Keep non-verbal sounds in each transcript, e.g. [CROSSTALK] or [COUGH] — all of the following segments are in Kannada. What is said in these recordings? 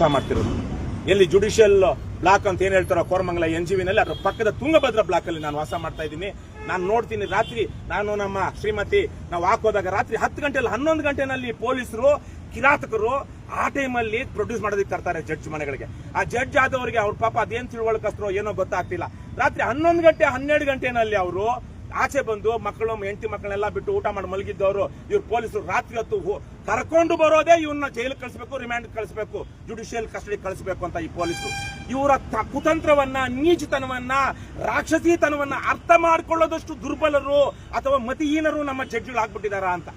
ವಾಸ ಮಾಡ್ತಿರೋದು. ಎಲ್ಲಿ ಜುಡಿಷಿಯಲ್ ಬ್ಲಾಕ್ ಅಂತ ಏನ್ ಹೇಳ್ತಾರೋ ಕೋರಮಂಗಲ ಎನ್ ಜಿ ವಿನಲ್ಲಿ ಅದ್ರ ಪಕ್ಕದ ತುಂಗಭದ್ರಾ ಬ್ಲಾಕ್ ಅಲ್ಲಿ ನಾನು ವಾಸ ಮಾಡ್ತಾ ಇದ್ದೀನಿ. ನಾನು ನೋಡ್ತೀನಿ ರಾತ್ರಿ, ನಾನು ನಮ್ಮ ಶ್ರೀಮತಿ, ನಾವು ಹಾಕೋದಾಗ ರಾತ್ರಿ ಹತ್ತು ಗಂಟೆಯಲ್ಲಿ ಹನ್ನೊಂದು ಗಂಟೆನಲ್ಲಿ ಪೊಲೀಸರು, ಕಿರಾತಕರು ಆ ಟೈಮಲ್ಲಿ ಪ್ರೊಡ್ಯೂಸ್ ಮಾಡೋದಕ್ಕೆ ತರ್ತಾರೆ ಜಡ್ಜ್ ಮನೆಗಳಿಗೆ. ಆ ಜಡ್ಜ್ ಆದವರಿಗೆ ಅವ್ರ ಪಾಪ ಅದೇನ್ ತಿಳುವಳಿಕಸ್ತರೋ ಏನೋ ಗೊತ್ತಾಗ್ತಿಲ್ಲ. ರಾತ್ರಿ ಹನ್ನೊಂದು ಗಂಟೆ ಹನ್ನೆರಡು ಗಂಟೆನಲ್ಲಿ ಅವರು ಆಚೆ ಬಂದು ಮಕ್ಕಳು ಹೆಂಡತಿ ಮಕ್ಕಳನ್ನೆಲ್ಲ ಬಿಟ್ಟು ಊಟ ಮಾಡಿ ಮಲಗಿದ್ದವರು ಇವ್ರು ಪೊಲೀಸರು ರಾತ್ರಿ ಹೊತ್ತು ಕರ್ಕೊಂಡು ಬರೋದೇ ಇವ್ರನ್ನ ಜೈಲು ಕಳಿಸ್ಬೇಕು ರಿಮ್ಯಾಂಡ್ ಕಳಿಸ್ಬೇಕು ಜುಡಿಷಿಯಲ್ ಕಸ್ಟಡಿ ಕಳಿಸ್ಬೇಕು ಅಂತ ಈ ಪೊಲೀಸರು. ಇವರ ಕುತಂತ್ರವನ್ನ ನೀಚತನವನ್ನ ರಾಕ್ಷಸಿತನವನ್ನ ಅರ್ಥ ಮಾಡ್ಕೊಳ್ಳೋದಷ್ಟು ದುರ್ಬಲರು ಅಥವಾ ಮತಿಹೀನರು ನಮ್ಮ ಜಡ್ಜ್ಗಳು ಆಗ್ಬಿಟ್ಟಿದಾರ ಅಂತ.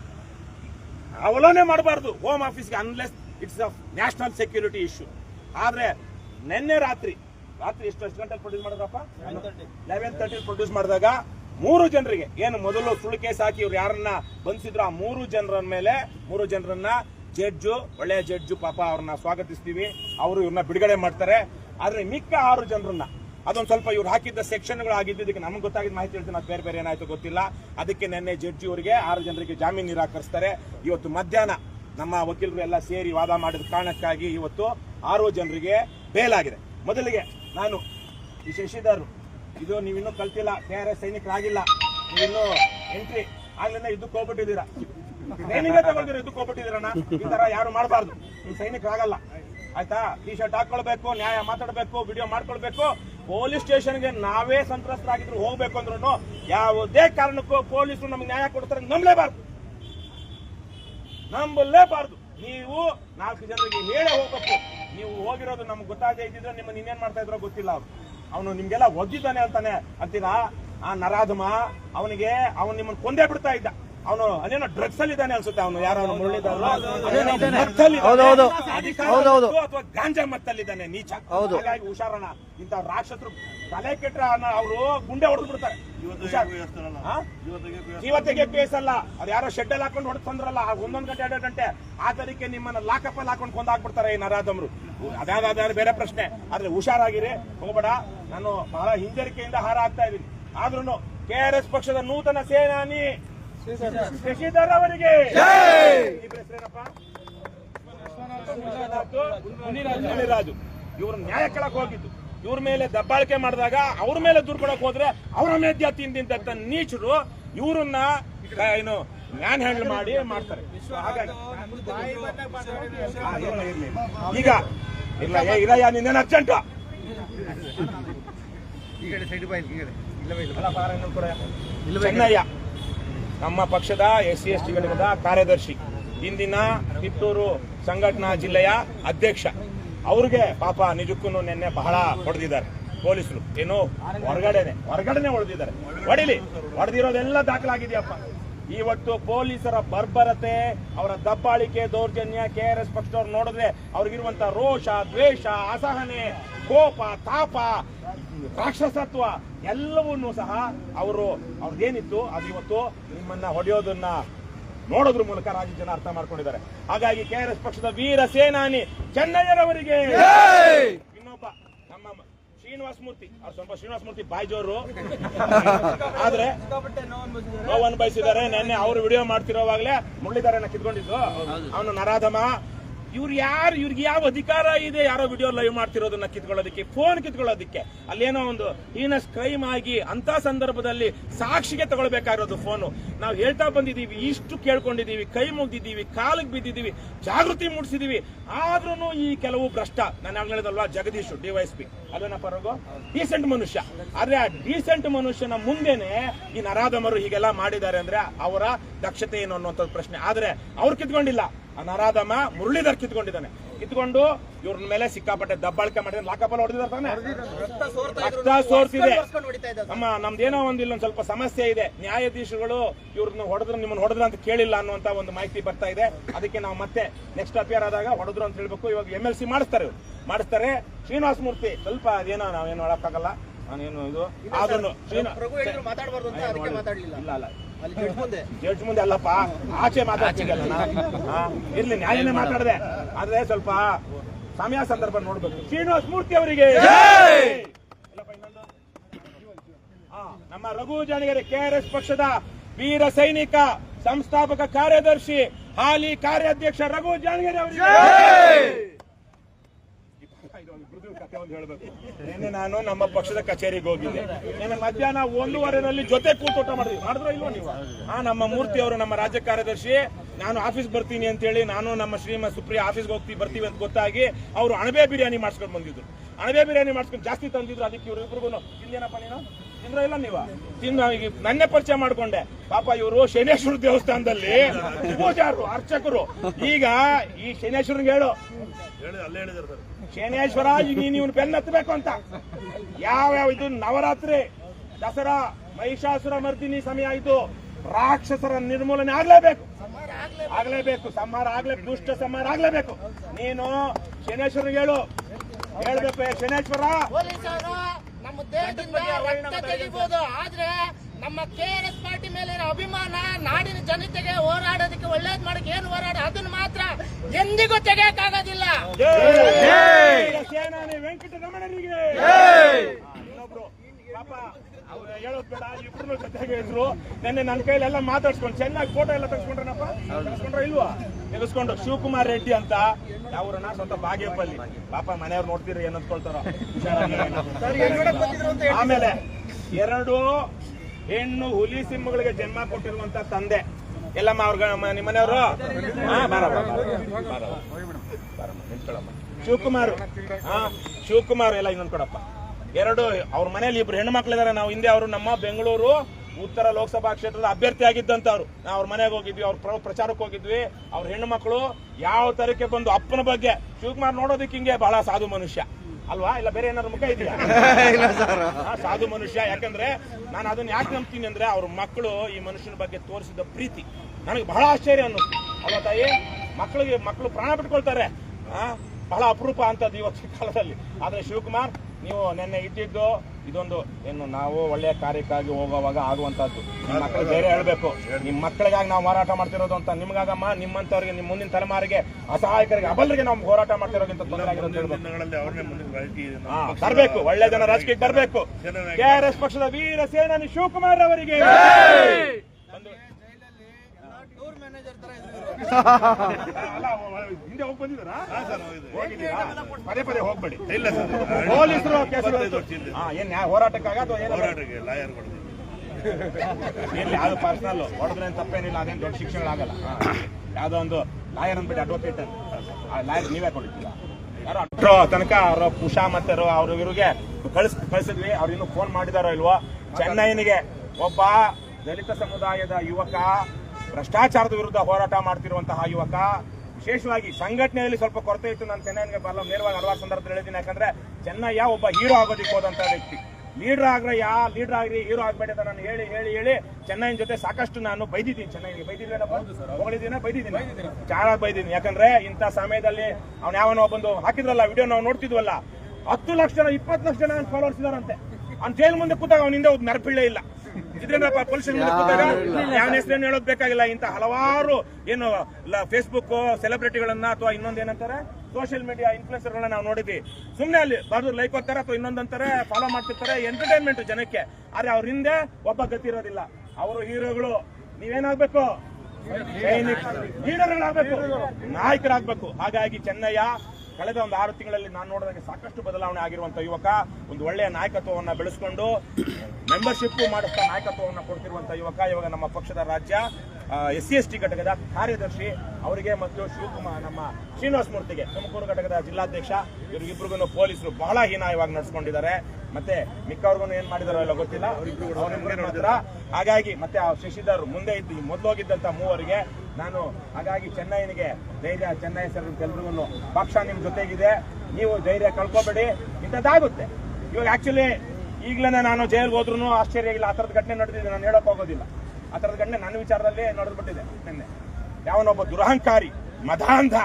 ಅವಲೋನೆ ಮಾಡಬಾರ್ದು ಹೋಮ್ ಆಫೀಸ್ಗೆ unless it's a national security issue ಆದ್ರೆ ನಿನ್ನೆ ರಾತ್ರಿ ರಾತ್ರಿ ಎಷ್ಟು ಎಷ್ಟು ಗಂಟೆಗೆ ಪ್ರೊಡ್ಯೂಸ್ ಮಾಡಿದ್ರಪ್ಪ? ಲೆವೆನ್ ತರ್ಟಿ ಪ್ರೊಡ್ಯೂಸ್ ಮಾಡಿದಾಗ ಮೂರು ಜನರಿಗೆ, ಏನು ಮೊದಲು ಸುಳ್ಳು ಕೇಸ್ ಹಾಕಿ ಇವ್ರು ಯಾರನ್ನ ಬಂಧಿಸಿದ್ರು, ಆ ಮೂರು ಜನರ ಮೇಲೆ, ಮೂರು ಜನರನ್ನ ಜಡ್ಜು, ಒಳ್ಳೆಯ ಜಡ್ಜು ಪಾಪ ಅವ್ರನ್ನ ಸ್ವಾಗತಿಸ್ತೀವಿ, ಅವರು ಇವ್ರನ್ನ ಬಿಡುಗಡೆ ಮಾಡ್ತಾರೆ. ಆದ್ರೆ ಮಿಕ್ಕ ಆರು ಜನರನ್ನ, ಅದೊಂದು ಸ್ವಲ್ಪ ಇವ್ರು ಹಾಕಿದ್ದ ಸೆಕ್ಷನ್ಗಳು ಆಗಿದ್ದಕ್ಕೆ ನಮ್ಗೆ ಗೊತ್ತಾಗಿದ್ದ ಮಾಹಿತಿ ಹೇಳ್ತೀನಿ, ಅದು ಬೇರೆ ಬೇರೆ ಏನಾಯ್ತು ಗೊತ್ತಿಲ್ಲ. ಅದಕ್ಕೆ ನಿನ್ನೆ ಜಡ್ಜಿ ಅವರಿಗೆ ಆರು ಜನರಿಗೆ ಜಾಮೀನು ನಿರಾಕರಿಸ್ತಾರೆ. ಇವತ್ತು ಮಧ್ಯಾಹ್ನ ನಮ್ಮ ವಕೀಲರು ಎಲ್ಲ ಸೇರಿ ವಾದ ಮಾಡಿದ ಕಾರಣಕ್ಕಾಗಿ ಇವತ್ತು ಆರು ಜನರಿಗೆ ಬೇಲಾಗಿದೆ ಮೊದಲಿಗೆ ನಾನು ಈ ಶಶಿಧರ್ ಇದು ನೀವಿನ್ನೂ ಕಲ್ತಿಲ್ಲ. ಕೆ ಆರ್ ಎಸ್ ಸೈನಿಕರಾಗಿಲ್ಲ. ನೀವಿನ್ನೂ ಎಂಟ್ರಿ ಆಗ್ಲಿಂದ ಇದಕ್ಕೆ ಹೋಗ್ಬಿಟ್ಟಿದ್ದೀರಾ ಟ್ರೈನಿಂಗ್ ತಗೊಳ್ತೀರ ಈ ತರ ಯಾರು ಮಾಡಬಾರ್ದು. ನೀವು ಸೈನಿಕರಾಗಲ್ಲ. ಆಯ್ತಾ? ಟಿ ಶರ್ಟ್ ಹಾಕೊಳ್ಬೇಕು ನ್ಯಾಯ ಮಾತಾಡಬೇಕು ವಿಡಿಯೋ ಮಾಡ್ಕೊಳ್ಬೇಕು. ಪೊಲೀಸ್ ಸ್ಟೇಷನ್ಗೆ ನಾವೇ ಸಂತ್ರಸ್ತರಾಗಿದ್ರು ಹೋಗ್ಬೇಕು ಅಂದ್ರೂ ಯಾವುದೇ ಕಾರಣಕ್ಕೂ ಪೊಲೀಸರು ನಮ್ಗೆ ನ್ಯಾಯ ಕೊಡ್ತಾರೆ ನಂಬಲೇಬಾರ್ದು. ನಂಬಲೇಬಾರ್ದು. ನೀವು ನಾಲ್ಕು ಜನರಿಗೆ ಹೇಳೇ ಹೋಗ್ಬೇಕು. ನೀವು ಹೋಗಿರೋದು ನಮ್ಗೆ ಗೊತ್ತಾಗದೇ ಇದ್ದಿದ್ರೆ ನಿಮ್ಮನ್ನ ಇನ್ನೇನ್ ಮಾಡ್ತಾ ಇದ್ರೋ ಗೊತ್ತಿಲ್ಲ ಅವ್ರು. ಅವನು ನಿಮ್ಗೆಲ್ಲ ಒದ್ದಿದ್ದಾನೆ ಅಂತಾನೆ ಅಂತೀರಾ? ಆ ನರಾಧಮ ಅವನಿಗೆ ಅವನು ನಿಮ್ಮನ್ನ ಕೊಂದೇ ಬಿಡ್ತಾ ಇದ್ದ. ಅವನು ಅದೇನೋ ಡ್ರಗ್ಸ್ ಅಲ್ಲಿ ಇದ್ದಾನೆ ಅನ್ಸುತ್ತೆ ಅವನು. ಯಾರು ಅವನು. ಅಥವಾ ಗಾಂಜಾ ಮತ್ತಲ್ಲಿದ್ದಾನೆ ನೀಚ. ಹಾಗಾಗಿ ಹುಷಾರಣ ಇಂತ ರಾಕ್ಷಸರು ತಲೆ ಕೆಟ್ರ ಅವರು ಗುಂಡೆ ಹೊಡೆದು ಬಿಡ್ತಾರೆ. ಇವತ್ತಿಗೆ ಬೇಸಲ್ಲ ಅಲ್ಲ ಅದು ಯಾರೋ ಶೆಡ್ ಅಲ್ಲಿ ಹಾಕೊಂಡು ಹೊಡೆದು ತಂದ್ರಲ್ಲ. ಆ ಒಂದೊಂದ್ ಗಂಟೆ ಎರಡು ಗಂಟೆ. ಆ ತರೀಕೆ ನಿಮ್ಮನ್ನ ಲಾಕಪ್ ಅಲ್ಲಿ ಹಾಕೊಂಡು ಕೊಂದಾಕ್ಬಿಡ್ತಾರೆ ಈ ನರಾಧಮರು. ಅದಾದ್ರೆ ಅದಾದ ಬೇರೆ ಪ್ರಶ್ನೆ. ಆದ್ರೆ ಹುಷಾರಾಗಿರಿ. ಹೋಗ್ಬೇಡ. ನಾನು ಬಹಳ ಹಿಂಜರಿಕೆಯಿಂದ ಹಾರ ಆಗ್ತಾ ಇದೀನಿ ಆದ್ರೂ ಕೆ ಆರ್ ಎಸ್ ಪಕ್ಷದ ನೂತನ ಸೇನಾನಿ ಶಶಿಧರ್ ಅವರಿಗೆ. ಮುನಿರಾಜು ಇವರು ನ್ಯಾಯ ಕೇಳಕ್ ಹೋಗಿದ್ದು. ಇವ್ರ ಮೇಲೆ ದಬ್ಬಾಳಿಕೆ ಮಾಡಿದಾಗ ಅವ್ರ ಮೇಲೆ ದೂರ್ ಕೊಡಕ್ ಹೋದ್ರೆ ಅವರ ಮೇದ್ಯ ತಿಂದಿಂತ ನೀಚರು ಇವ್ರನ್ನ ಏನು ಮ್ಯಾನ್ ಹ್ಯಾಂಡಲ್ ಮಾಡಿ ಮಾಡ್ತಾರೆ. ಹಾಗಾಗಿ. ಈಗ ಇಲ್ಲ ಇಲ್ಲ ಇರಯ್ಯ ಇಲ್ಲ ಅರ್ಜೆಂಟ್ ಚೆನ್ನಯ್ಯ. ನಮ್ಮ ಪಕ್ಷದ ಎಸ್ ಸಿ, ಎಸ್ ಟಿ ಘಟಕದ ಕಾರ್ಯದರ್ಶಿ, ಇಂದಿನ ಕಿತ್ತೂರು ಸಂಘಟನಾ ಜಿಲ್ಲೆಯ ಅಧ್ಯಕ್ಷ. ಅವ್ರಿಗೆ ಪಾಪ ನಿಜಕ್ಕೂ ನಿನ್ನೆ ಬಹಳ ಹೊಡೆದಿದ್ದಾರೆ. ಪೊಲೀಸರು. ಏನು ಹೊರಗಡೆನೆ ಹೊರಗಡೆನೆ ಹೊಡೆದಿದ್ದಾರೆ. ಹೊಡಿಲಿ, ಹೊಡೆದಿರೋದೆಲ್ಲ ದಾಖಲಾಗಿದೆಯಪ್ಪ. ಇವತ್ತು ಪೊಲೀಸರ ಬರ್ಬರತೆ, ಅವರ ದಬ್ಬಾಳಿಕೆ, ದೌರ್ಜನ್ಯ, ಕೆ ಆರ್ ಎಸ್ ಪಕ್ಷದವ್ರು ನೋಡಿದ್ರೆ ಅವ್ರಿಗಿರುವಂತ ರೋಷ, ದ್ವೇಷ, ಅಸಹನೆ ಕೋಪ ತಾಪ ರಾಕ್ಷಸತ್ವ ಎಲ್ಲವನ್ನೂ ಸಹ ಅವರು ಅವ್ರದ್ದೇನಿತ್ತು ಅದು ಇವತ್ತು ನಿಮ್ಮನ್ನ ಹೊಡೆಯೋದನ್ನ ನೋಡೋದ್ರ ಮೂಲಕ ರಾಜ್ಯ ಜನ ಅರ್ಥ ಮಾಡ್ಕೊಂಡಿದ್ದಾರೆ. ಹಾಗಾಗಿ ಕೆ ಆರ್ ಎಸ್ ಪಕ್ಷದ ವೀರ ಸೇನಾನಿ ಚೆನ್ನಯ್ಯರವರಿಗೆ ಇನ್ನೊಬ್ಬ ನಮ್ಮ ಶ್ರೀನಿವಾಸ ಮೂರ್ತಿ. ಅವ್ರು ಸ್ವಲ್ಪ ಶ್ರೀನಿವಾಸ ಮೂರ್ತಿ ಬಾಯ್ಜೋರು. ಆದ್ರೆ ನೋವನ್ನು ಬಯಸಿದ್ದಾರೆ. ನೆನ್ನೆ ಅವರು ವಿಡಿಯೋ ಮಾಡ್ತಿರೋವಾಗ್ಲೇ ಮುರಳೀಧರನ ಕಿತ್ಕೊಂಡಿದ್ದು. ಅವನು ನರಾಧಮ. ಇವ್ರು ಯಾರು, ಇವ್ರಿಗೆ ಯಾವ ಅಧಿಕಾರ ಇದೆ, ಯಾರೋ ವಿಡಿಯೋ ಲೈವ್ ಮಾಡ್ತಿರೋದನ್ನ ಕಿತ್ಕೊಳ್ಳೋದಕ್ಕೆ ಫೋನ್ ಕಿತ್ಕೊಳ್ಳೋದಕ್ಕೆ. ಅಲ್ಲೇನೋ ಒಂದು ಹೀನಸ್ ಕ್ರೈಮ್ ಆಗಿ ಅಂತ ಸಂದರ್ಭದಲ್ಲಿ ಸಾಕ್ಷಿಗೆ ತಗೊಳ್ಬೇಕಾಗಿರೋದು ಫೋನು ನಾವು ಹೇಳ್ತಾ ಬಂದಿದ್ದೀವಿ, ಇಷ್ಟು ಕೇಳ್ಕೊಂಡಿದ್ದೀವಿ, ಕೈ ಮುಗ್ದಿದ್ದೀವಿ, ಕಾಲಿಗೆ ಬಿದ್ದಿದ್ದೀವಿ, ಜಾಗೃತಿ ಮೂಡಿಸಿದೀವಿ ಆದ್ರೂ ಈ ಕೆಲವು ಭ್ರಷ್ಟ, ನಾನು ಹೇಳಿದಲ್ವಾ? ಜಗದೀಶ್ ಡಿವೈಎಸ್ಪಿ ಅಲ್ಲೇನಪ್ಪ ರಘು ಡೀಸೆಂಟ್ ಮನುಷ್ಯ. ಆದ್ರೆ ಆ ಡೀಸೆಂಟ್ ಮನುಷ್ಯನ ಮುಂದೆನೆ ಈ ನರಾಧಮರು ಹೀಗೆಲ್ಲ ಮಾಡಿದ್ದಾರೆ ಅಂದ್ರೆ ಅವರ ದಕ್ಷತೆ ಏನು ಅನ್ನುವಂಥದ್ದು ಪ್ರಶ್ನೆ. ಆದ್ರೆ ಅವ್ರು ಕಿತ್ಕೊಂಡಿಲ್ಲ. ಆ ನರಾಧಮ ಮುರಳೀಧರ್ ಕಿತ್ಕೊಂಡಿದ್ದಾನೆ. ಕಿತ್ಕೊಂಡು ಇವ್ರ ಮೇಲೆ ಸಿಕ್ಕಾಪಟ್ಟೆ ದಬ್ಬಾಳಿಕೆ ಮಾಡಿದ್ರೆ ಲಾಕಪ್ಪಲ್ಲಿ ಹೊಡೆದಿದ್ದಾರೆ ತಾನೆ? ರಕ್ತ ಸೋರ್ತಿದೆ. ನಮ್ಮ ನಮ್ದೇನೋ ಒಂದು ಇಲ್ಲೊಂದು ಸ್ವಲ್ಪ ಸಮಸ್ಯೆ ಇದೆ. ನ್ಯಾಯಾಧೀಶರುಗಳು ಇವ್ರನ್ನ ಹೊಡೆದ್ರು ನಿಮ್ಮನ್ನ ಹೊಡೆದ್ರು ಅಂತ ಕೇಳಿಲ್ಲ ಅನ್ನುವಂತ ಒಂದು ಮಾಹಿತಿ ಬರ್ತಾ ಇದೆ. ಅದಕ್ಕೆ ನಾವು ಮತ್ತೆ ನೆಕ್ಸ್ಟ್ ಅಪಿಯರ್ ಆದಾಗ ಹೊಡೆದ್ರು ಅಂತ ಹೇಳ್ಬೇಕು. ಇವಾಗ ಎಂ ಎಲ್ ಸಿ ಮಾಡಿಸ್ತಾರೆ ಮಾಡಿಸ್ತಾರೆ. ಶ್ರೀನಿವಾಸ ಮೂರ್ತಿ ಸ್ವಲ್ಪ ಅದೇನೋ ನಾವೇನು ಹೇಳಕ್ಕಾಗಲ್ಲ ನಾನೇನು ಇದು? ಮಾತಾಡ್ಲಿಲ್ಲ. ಇಲ್ಲ ಅಲ್ಲಿ ಜಡ್ಜ್ ಮುಂದೆ. ಅಲ್ಲಪ್ಪ. ಆಚೆ ಮಾತಾಡ್ತಿಗಲ್ಲ ಇರ್ಲಿ ನ್ಯಾಯನೇ ಮಾತಾಡದೆ. ಆದ್ರೆ ಸ್ವಲ್ಪ ಸಮಯ ಸಂದರ್ಭ ನೋಡ್ಬೇಕು. ಶ್ರೀನಿವಾಸ್ ಮೂರ್ತಿ ಅವರಿಗೆ. ನಮ್ಮ ರಘು ಜಾಣಿಗೆರೆ ಕೆಆರ್ಎಸ್ ಪಕ್ಷದ ವೀರ ಸೈನಿಕ ಸಂಸ್ಥಾಪಕ ಕಾರ್ಯದರ್ಶಿ ಹಾಲಿ ಕಾರ್ಯಾಧ್ಯಕ್ಷ ರಘು ಜಾಣಿಗೆರೆ ಅವರಿಗೆ. ಕತೆ ಒಂದು ಹೇಳ್ಬೇಕು. ನಿನ್ನೆ ನಾನು ನಮ್ಮ ಪಕ್ಷದ ಕಚೇರಿಗೆ ಹೋಗಿದ್ದೆ. ನಿನ್ನೆ ಮಧ್ಯಾಹ್ನ ಒಂದೂವರೆನಲ್ಲಿ ಜೊತೆ ಕೂತು ಊಟ ಮಾಡಿದ್ವಿ. ಮಾಡಿದ್ರ ಇಲ್ವೋ ನೀವು? ಆ ನಮ್ಮ ಮೂರ್ತಿ ಅವರು ನಮ್ಮ ರಾಜ್ಯ ಕಾರ್ಯದರ್ಶಿ, ನಾನು ಆಫೀಸ್ ಬರ್ತೀನಿ ಅಂತ ಹೇಳಿ ನಾನು ನಮ್ಮ ಶ್ರೀಮ ಸುಪ್ರಿಯ ಆಫೀಸ್ಗೆ ಹೋಗ್ತೀವಿ, ಬರ್ತೀವಿ ಅಂತ ಗೊತ್ತಾಗಿ ಅವರು ಅಣಬೆ ಬಿರಿಯಾನಿ ಮಾಡಿಸ್ಕೊಂಡು ಬಂದಿದ್ರು. ಅಣಬೆ ಬಿರಿಯಾನಿ ಮಾಡ್ಸ್ಕೊಂಡು ಜಾಸ್ತಿ ತಂದಿದ್ರು ಅದಕ್ಕೆ ಇವ್ರು ಇಬ್ರಿಗೂ ತಿಂದೇನಪ್ಪ ನೀನು? ತಿಂದ್ರ ಇಲ್ಲ ನೀವ? ಈಗ ನನ್ನೇ ಪರಿಚಯ ಮಾಡ್ಕೊಂಡೆ. ಪಾಪ ಇವರು ಶನೇಶ್ವರ ದೇವಸ್ಥಾನದಲ್ಲಿ ಪೂಜಾರು, ಅರ್ಚಕರು. ಈಗ ಈ ಶನೇಶ್ವರನ್ಗೆ ಹೇಳು. ಶನೇಶ್ವರ ಈಗ ನೀನು ಇವನು ಅಂತ. ಯಾವ್ಯಾವ ಇದು? ನವರಾತ್ರಿ, ದಸರಾ, ಮಹಿಷಾಸುರ ಮರ್ದಿನಿ ಸಮಯ ಇದು. ರಾಕ್ಷಸರ ನಿರ್ಮೂಲನೆ ಆಗ್ಲೇಬೇಕು. ಆಗ್ಲೇಬೇಕು. ಸಂಹಾರ ಆಗ್ಲೇ, ದುಷ್ಟ ಸಂಹಾರ ಆಗ್ಲೇಬೇಕು. ನೀನು ಶನೇಶ್ವರನಿಗೆ ಹೇಳು. ಹೇಳ್ಬೇಕು ಶನೇಶ್ವರ. ಆದ್ರೆ ನಮ್ಮ ಕೆ ಆರ್ ಎಸ್ ಪಾರ್ಟಿ ಮೇಲಿನ ಅಭಿಮಾನ ನಾಡಿನ ಜನತೆಗೆ ಹೋರಾಡೋದಕ್ಕೆ ಒಳ್ಳೇದ್ ಮಾಡಕ್ಕೆ ಏನು ಹೋರಾಡ ಅದನ್ನ ಮಾತ್ರ ಎಂದಿಗೂ ತೆಗೆಯಕ್ಕಾಗೋದಿಲ್ಲ. ಸೇನಾನಿ ವೆಂಕಟರಮಣರಿಗೆ ಪಾಪ ಅವ್ರು ಹೇಳೋದ್ ಬೇಡ ಇಬ್ರು ಜೊತೆಗೆ ಇದ್ರು. ನೆನ್ನೆ ನನ್ನ ಕೈಲೆಲ್ಲ ಮಾತಾಡ್ಸ್ಕೊಂಡು ಚೆನ್ನಾಗಿ ಫೋಟೋ ಎಲ್ಲ ತೆಗೆಸ್ಕೊಂಡ್ರನಪ್ಪ? ತೆಗೆಸ್ಕೊಂಡ್ರ ಇಲ್ವಾ? ತೆಗೆಸ್ಕೊಂಡು ಶಿವಕುಮಾರ್ ರೆಡ್ಡಿ ಅಂತ ಯಾವ್ರನ್ನ ಸ್ವಲ್ಪ ಬಾಗೇಪಲ್ಲಿ. ಪಾಪ ಮನೆಯವ್ರು ನೋಡ್ತೀರಿ ಏನ್ ಅಂದ್ಕೊಳ್ತಾರ. ಆಮೇಲೆ ಎರಡು ಹೆಣ್ಣು ಹುಲಿ ಸಿಂಹಗಳಿಗೆ ಜನ್ಮ ಕೊಟ್ಟಿರುವಂತ ತಂದೆ. ಎಲ್ಲಮ್ಮ ಅವ್ರ ನಿಮ್ಮ ಮನೆಯವರು ಹಾ, ಬಾರ, ಬಾರ, ಬಾರ, ಬಾರ. ಬಾರಮ್ಮ, ನಿಂತ್ಕೊಳ್ಳಮ್ಮ. ಶಿವಕುಮಾರ್. ಹಾ ಶಿವಕುಮಾರ್ ಎಲ್ಲ ಇನ್ನೊಂದು ಕೊಡಪ್ಪ. ಎರಡು ಅವ್ರ ಮನೇಲಿ ಇಬ್ರು ಹೆಣ್ಣು ಮಕ್ಳಿದಾರೆ ನಾವು ಹಿಂದೆ ಅವರು ನಮ್ಮ ಬೆಂಗಳೂರು ಉತ್ತರ ಲೋಕಸಭಾ ಕ್ಷೇತ್ರದ ಅಭ್ಯರ್ಥಿ ಆಗಿದ್ದಂತವ್ರು. ನಾವು ಅವ್ರ ಮನೆಗೆ ಹೋಗಿದ್ವಿ ಅವ್ರ ಪ್ರ- ಪ್ರಚಾರಕ್ಕೆ ಹೋಗಿದ್ವಿ. ಅವ್ರ ಹೆಣ್ಣು ಮಕ್ಕಳು ಯಾವ ತರಕ್ಕೆ ಬಂದು ಅಪ್ಪನ ಬಗ್ಗೆ ಶಿವಕುಮಾರ್ ನೋಡೋದಕ್ಕೆ ಹಿಂಗೆ ಬಹಳ ಸಾಧು ಮನುಷ್ಯ. ಅಲ್ವಾ? ಇಲ್ಲ ಬೇರೆ ಏನಾದ್ರು ಮುಖ ಇದೆಯಾ? [LAUGHS] ಇಲ್ಲ ಸರ್. ಸಾಧು ಮನುಷ್ಯ ಯಾಕಂದ್ರೆ ನಾನು ಅದನ್ನ ಯಾಕೆ ನಂಬ್ತೀನಿ ಅಂದ್ರೆ ಅವ್ರ ಮಕ್ಕಳು ಈ ಮನುಷ್ಯನ ಬಗ್ಗೆ ತೋರಿಸಿದ ಪ್ರೀತಿ. ನನಗೆ ಬಹಳ ಆಶ್ಚರ್ಯ ಅನ್ನಿಸ್ತು ಅಲ್ವ ತಾಯಿ ಮಕ್ಕಳಿಗೆ ಮಕ್ಕಳು ಪ್ರಾಣ ಬಿಟ್ಕೊಳ್ತಾರೆ ಆ ಬಹಳ ಅಪರೂಪ ಅಂತದ್ದು ಇವತ್ತಿನ ಕಾಲದಲ್ಲಿ. ಆದ್ರೆ ಶಿವಕುಮಾರ್ ನೀವು ನಿನ್ನೆ ಇದ್ದಿದ್ದು ಇದೊಂದು ಏನು ನಾವು ಒಳ್ಳೆಯ ಕಾರ್ಯಕ್ಕಾಗಿ ಹೋಗುವಾಗ ಆಗುವಂತದ್ದು ನಿಮ್ಮ ಮಕ್ಕಳು ಬೇರೆ ಹೇಳ್ಬೇಕು. ನಿಮ್ಮ ಮಕ್ಕಳಿಗಾಗಿ ನಾವು ಹೋರಾಟ ಮಾಡ್ತಿರೋದು ಅಂತ. ನಿಮ್ಗಾಗಮ್ಮ ನಿಮ್ಮಂತವ್ರಿಗೆ ನಿಮ್ಮ ಮುಂದಿನ ತಲೆಮಾರಿಗೆ ಅಸಹಾಯಕರಿಗೆ ಅಬಲರಿಗೆ ನಾವು ಹೋರಾಟ ಮಾಡ್ತಿರೋದಿಂತ ತೊಂದರೆ ಆಗಿರೋದು ಬರ್ಬೇಕು ಒಳ್ಳೆ ಜನ ರಾಜಕೀಯಕ್ಕೆ ಬರ್ಬೇಕು ಕೆಆರ್ಎಸ್ ಪಕ್ಷದ ವೀರ ಸೇನಾನಿ ಶಿವಕುಮಾರ್ ಅವರಿಗೆ ಬಂದು- ಟೂರ್ ಮ್ಯಾನೇಜರ್ ತರ ಇದ್ರು ಅಲ್ಲ, ಇಲ್ಲ ಸರ್ ಹೋರಾಟಕ್ಕಾಗ ತಪ್ಪೇನಿಲ್ಲ ಅದೇನು ದೊಡ್ಡ ಶಿಕ್ಷೆಗಳಾಗಲ್ಲ ಯಾವ್ದೋ ಒಂದು ಲಾಯರ್ ಅಂದ್ಬಿಟ್ಟು ಅಡ್ವೊಕೇಟ್ ಆ ಲಾಯರ್ ನೀವೇ ಕೊಡ್ತೀರ ಯಾರೋ ತನಕ ಅವ್ರ ಉಷಾ ಮತ್ತೆ ಅವ್ರ ಇವ್ರಿಗೆ ಕಳಿಸ್ ಕಳಿಸಿದ್ವಿ ಅವ್ರು ಇನ್ನು ಫೋನ್ ಮಾಡಿದಾರೋ ಇಲ್ವೋ ಚೆನ್ನೈನಿಗೆ ಒಬ್ಬ ದಲಿತ ಸಮುದಾಯದ ಯುವಕ ಭ್ರಷ್ಟಾಚಾರದ ವಿರುದ್ಧ ಹೋರಾಟ ಮಾಡ್ತಿರುವಂತಹ ಯುವಕ ವಿಶೇಷವಾಗಿ ಸಂಘಟನೆಯಲ್ಲಿ ಸ್ವಲ್ಪ ಕೊರತೆ ಇತ್ತು ನಾನು ಚೆನ್ನೈನಿಗೆ ಬರಲ್ಲ ನೇರವಾಗಿ ಹಲವಾರು ಸಂದರ್ಭದಲ್ಲಿ ಹೇಳಿದ್ದೀನಿ. ಯಾಕಂದ್ರೆ ಚೆನ್ನಯ್ಯ ಒಬ್ಬ ಹೀರೋ ಆಗೋದಿಕ್ಕೆ ಹೋದಂತ ವ್ಯಕ್ತಿ. ಲೀಡರ್ ಯಾ ಲೀಡರ್ ಆಗ್ರಿ ಹೀರೋ ಆಗ್ಬೇಡಿ ಅಂತ ನಾನು ಹೇಳಿ ಹೇಳಿ ಹೇಳಿ ಚೆನ್ನೈನ ಜೊತೆ ಸಾಕಷ್ಟು ನಾನು ಬೈದಿದ್ದೀನಿ. ಚೆನ್ನೈಗೆ ಬೈದಿದ್ದೀನಿ. ಬೈದಿದ್ದೀನಿ ಚೆನ್ನಾಗಿ ಬೈದಿದ್ದೀನಿ. ಯಾಕಂದ್ರೆ ಇಂಥ ಸಮಯದಲ್ಲಿ ಅವ್ನು ಯಾವನೋ ಬಂದು ಹಾಕಿದ್ರಲ್ಲ ವಿಡಿಯೋ ನಾವು ನೋಡ್ತಿದ್ವಲ್ಲ ಹತ್ತು ಲಕ್ಷ ಜನ ಇಪ್ಪತ್ತು ಲಕ್ಷ ಜನ ಫಾಲೋವರ್ಸ್ ಇದಾರಂತೆ. ಅವ್ನು ಜೈಲ್ ಮುಂದೆ ಕೂತಾಗ ಅವನಿಂದ ಒಂದು ನೆರಪಿಳ್ಳೇ ಇಲ್ಲ. ಇದ್ರೇನಪ್ಪ ಪೊಲೀಸ್ ಯಾವ ಹೆಸರೇನು ಹೇಳೋದ್ ಬೇಕಾಗಿಲ್ಲ. ಇಂತ ಹಲವಾರು ಏನು ಫೇಸ್ಬುಕ್ ಸೆಲೆಬ್ರಿಟಿಗಳನ್ನ ಅಥವಾ ಇನ್ನೊಂದೇನಂತಾರೆ ಸೋಷಿಯಲ್ ಮೀಡಿಯಾ ಇನ್ಫ್ಲುಯೆನ್ಸರ್ಗಳನ್ನ ನಾವು ನೋಡಿದ್ವಿ. ಸುಮ್ಮನೆ ಅಲ್ಲಿ ಬಾರ್ದು ಲೈಕ್ ಹೋಗ್ತಾರೆ ಅಥವಾ ಇನ್ನೊಂದಂತಾರೆ ಫಾಲೋ ಮಾಡ್ತಿರ್ತಾರೆ ಎಂಟರ್ಟೈನ್ಮೆಂಟ್ ಜನಕ್ಕೆ. ಆದ್ರೆ ಅವ್ರ ಹಿಂದೆ ಒಬ್ಬ ಗತಿ ಇರೋದಿಲ್ಲ. ಅವರು ಹೀರೋಗಳು ನೀವೇನಾಗ್ಬೇಕು? ಲೀಡರ್ಗಳಾಗಬೇಕು ನಾಯಕರಾಗಬೇಕು. ಹಾಗಾಗಿ ಚೆನ್ನಯ್ಯ ಕಳೆದ ಒಂದು ಆರು ತಿಂಗಳಲ್ಲಿ ನಾನು ನೋಡಿದಾಗ ಸಾಕಷ್ಟು ಬದಲಾವಣೆ ಆಗಿರುವಂತ ಯುವಕ ಒಂದು ಒಳ್ಳೆಯ ನಾಯಕತ್ವವನ್ನು ಬೆಳೆಸ್ಕೊಂಡು ಮೆಂಬರ್ಶಿಪ್ ಮಾಡುತ್ತಾ ನಾಯಕತ್ವವನ್ನು ಕೊಡ್ತಿರುವಂಥ ಯುವಕ ಇವಾಗ ನಮ್ಮ ಪಕ್ಷದ ರಾಜ್ಯ. ಎಸ್ ಸಿ ಎಸ್ ಟಿ ಘಟಕದ ಕಾರ್ಯದರ್ಶಿ ಅವರಿಗೆ ಮತ್ತು ಶಿವಕುಮಾರ್ ನಮ್ಮ ಶ್ರೀನಿವಾಸ ಮೂರ್ತಿಗೆ ತುಮಕೂರು ಘಟಕದ ಜಿಲ್ಲಾಧ್ಯಕ್ಷ ಇವರಿಗಿಬ್ರಿಗೂ ಪೊಲೀಸರು ಬಹಳ ಹೀನಾಯವಾಗಿ ನಡೆಸ್ಕೊಂಡಿದ್ದಾರೆ. ಮತ್ತೆ ಮಿಕ್ಕವ್ರಿಗೂ ಏನ್ ಮಾಡಿದಾರೋ ಎಲ್ಲ ಗೊತ್ತಿಲ್ಲ. ಅವ್ರಿಬ್ರು ಮಾತ್ರ ಹಾಗಾಗಿ ಮತ್ತೆ ಆ ಶಶಿಧರ್ ಮುಂದೆ ಇದ್ದು ಮೊದಲು ಹೋಗಿದ್ದಂತ ಮೂವರಿಗೆ ನಾನು ಹಾಗಾಗಿ ಚೆನ್ನೈನಿಗೆ ಧೈರ್ಯ ಚೆನ್ನೈ ಸರ್ ಎಲ್ರಿಗೂ ಪಕ್ಷ ನಿಮ್ ಜೊತೆಗಿದೆ. ನೀವು ಧೈರ್ಯ ಕಳ್ಕೊಬೇಡಿ. ಇಂಥದ್ದಾಗುತ್ತೆ. ಇವಾಗ ಆಕ್ಚುಲಿ ಈಗಲೇ ನಾನು ಜೈಲ್ಗೆ ಹೋದ್ರು ಆಶ್ಚರ್ಯ ಇಲ್ಲ ಆ ಥರದ ಘಟನೆ ನಡೆದಿದೆ. ನಾನು ಹೇಳಕ್ ಹೋಗೋದಿಲ್ಲ. ಆ ಥರದ ಗಣ್ಯ ನನ್ನ ವಿಚಾರದಲ್ಲಿ ನಡೆದ್ಬಿಟ್ಟಿದೆ ನಿನ್ನೆ. ಯಾವನೊಬ್ಬ ದುರಹಂಕಾರಿ, ಮದಾಂಧ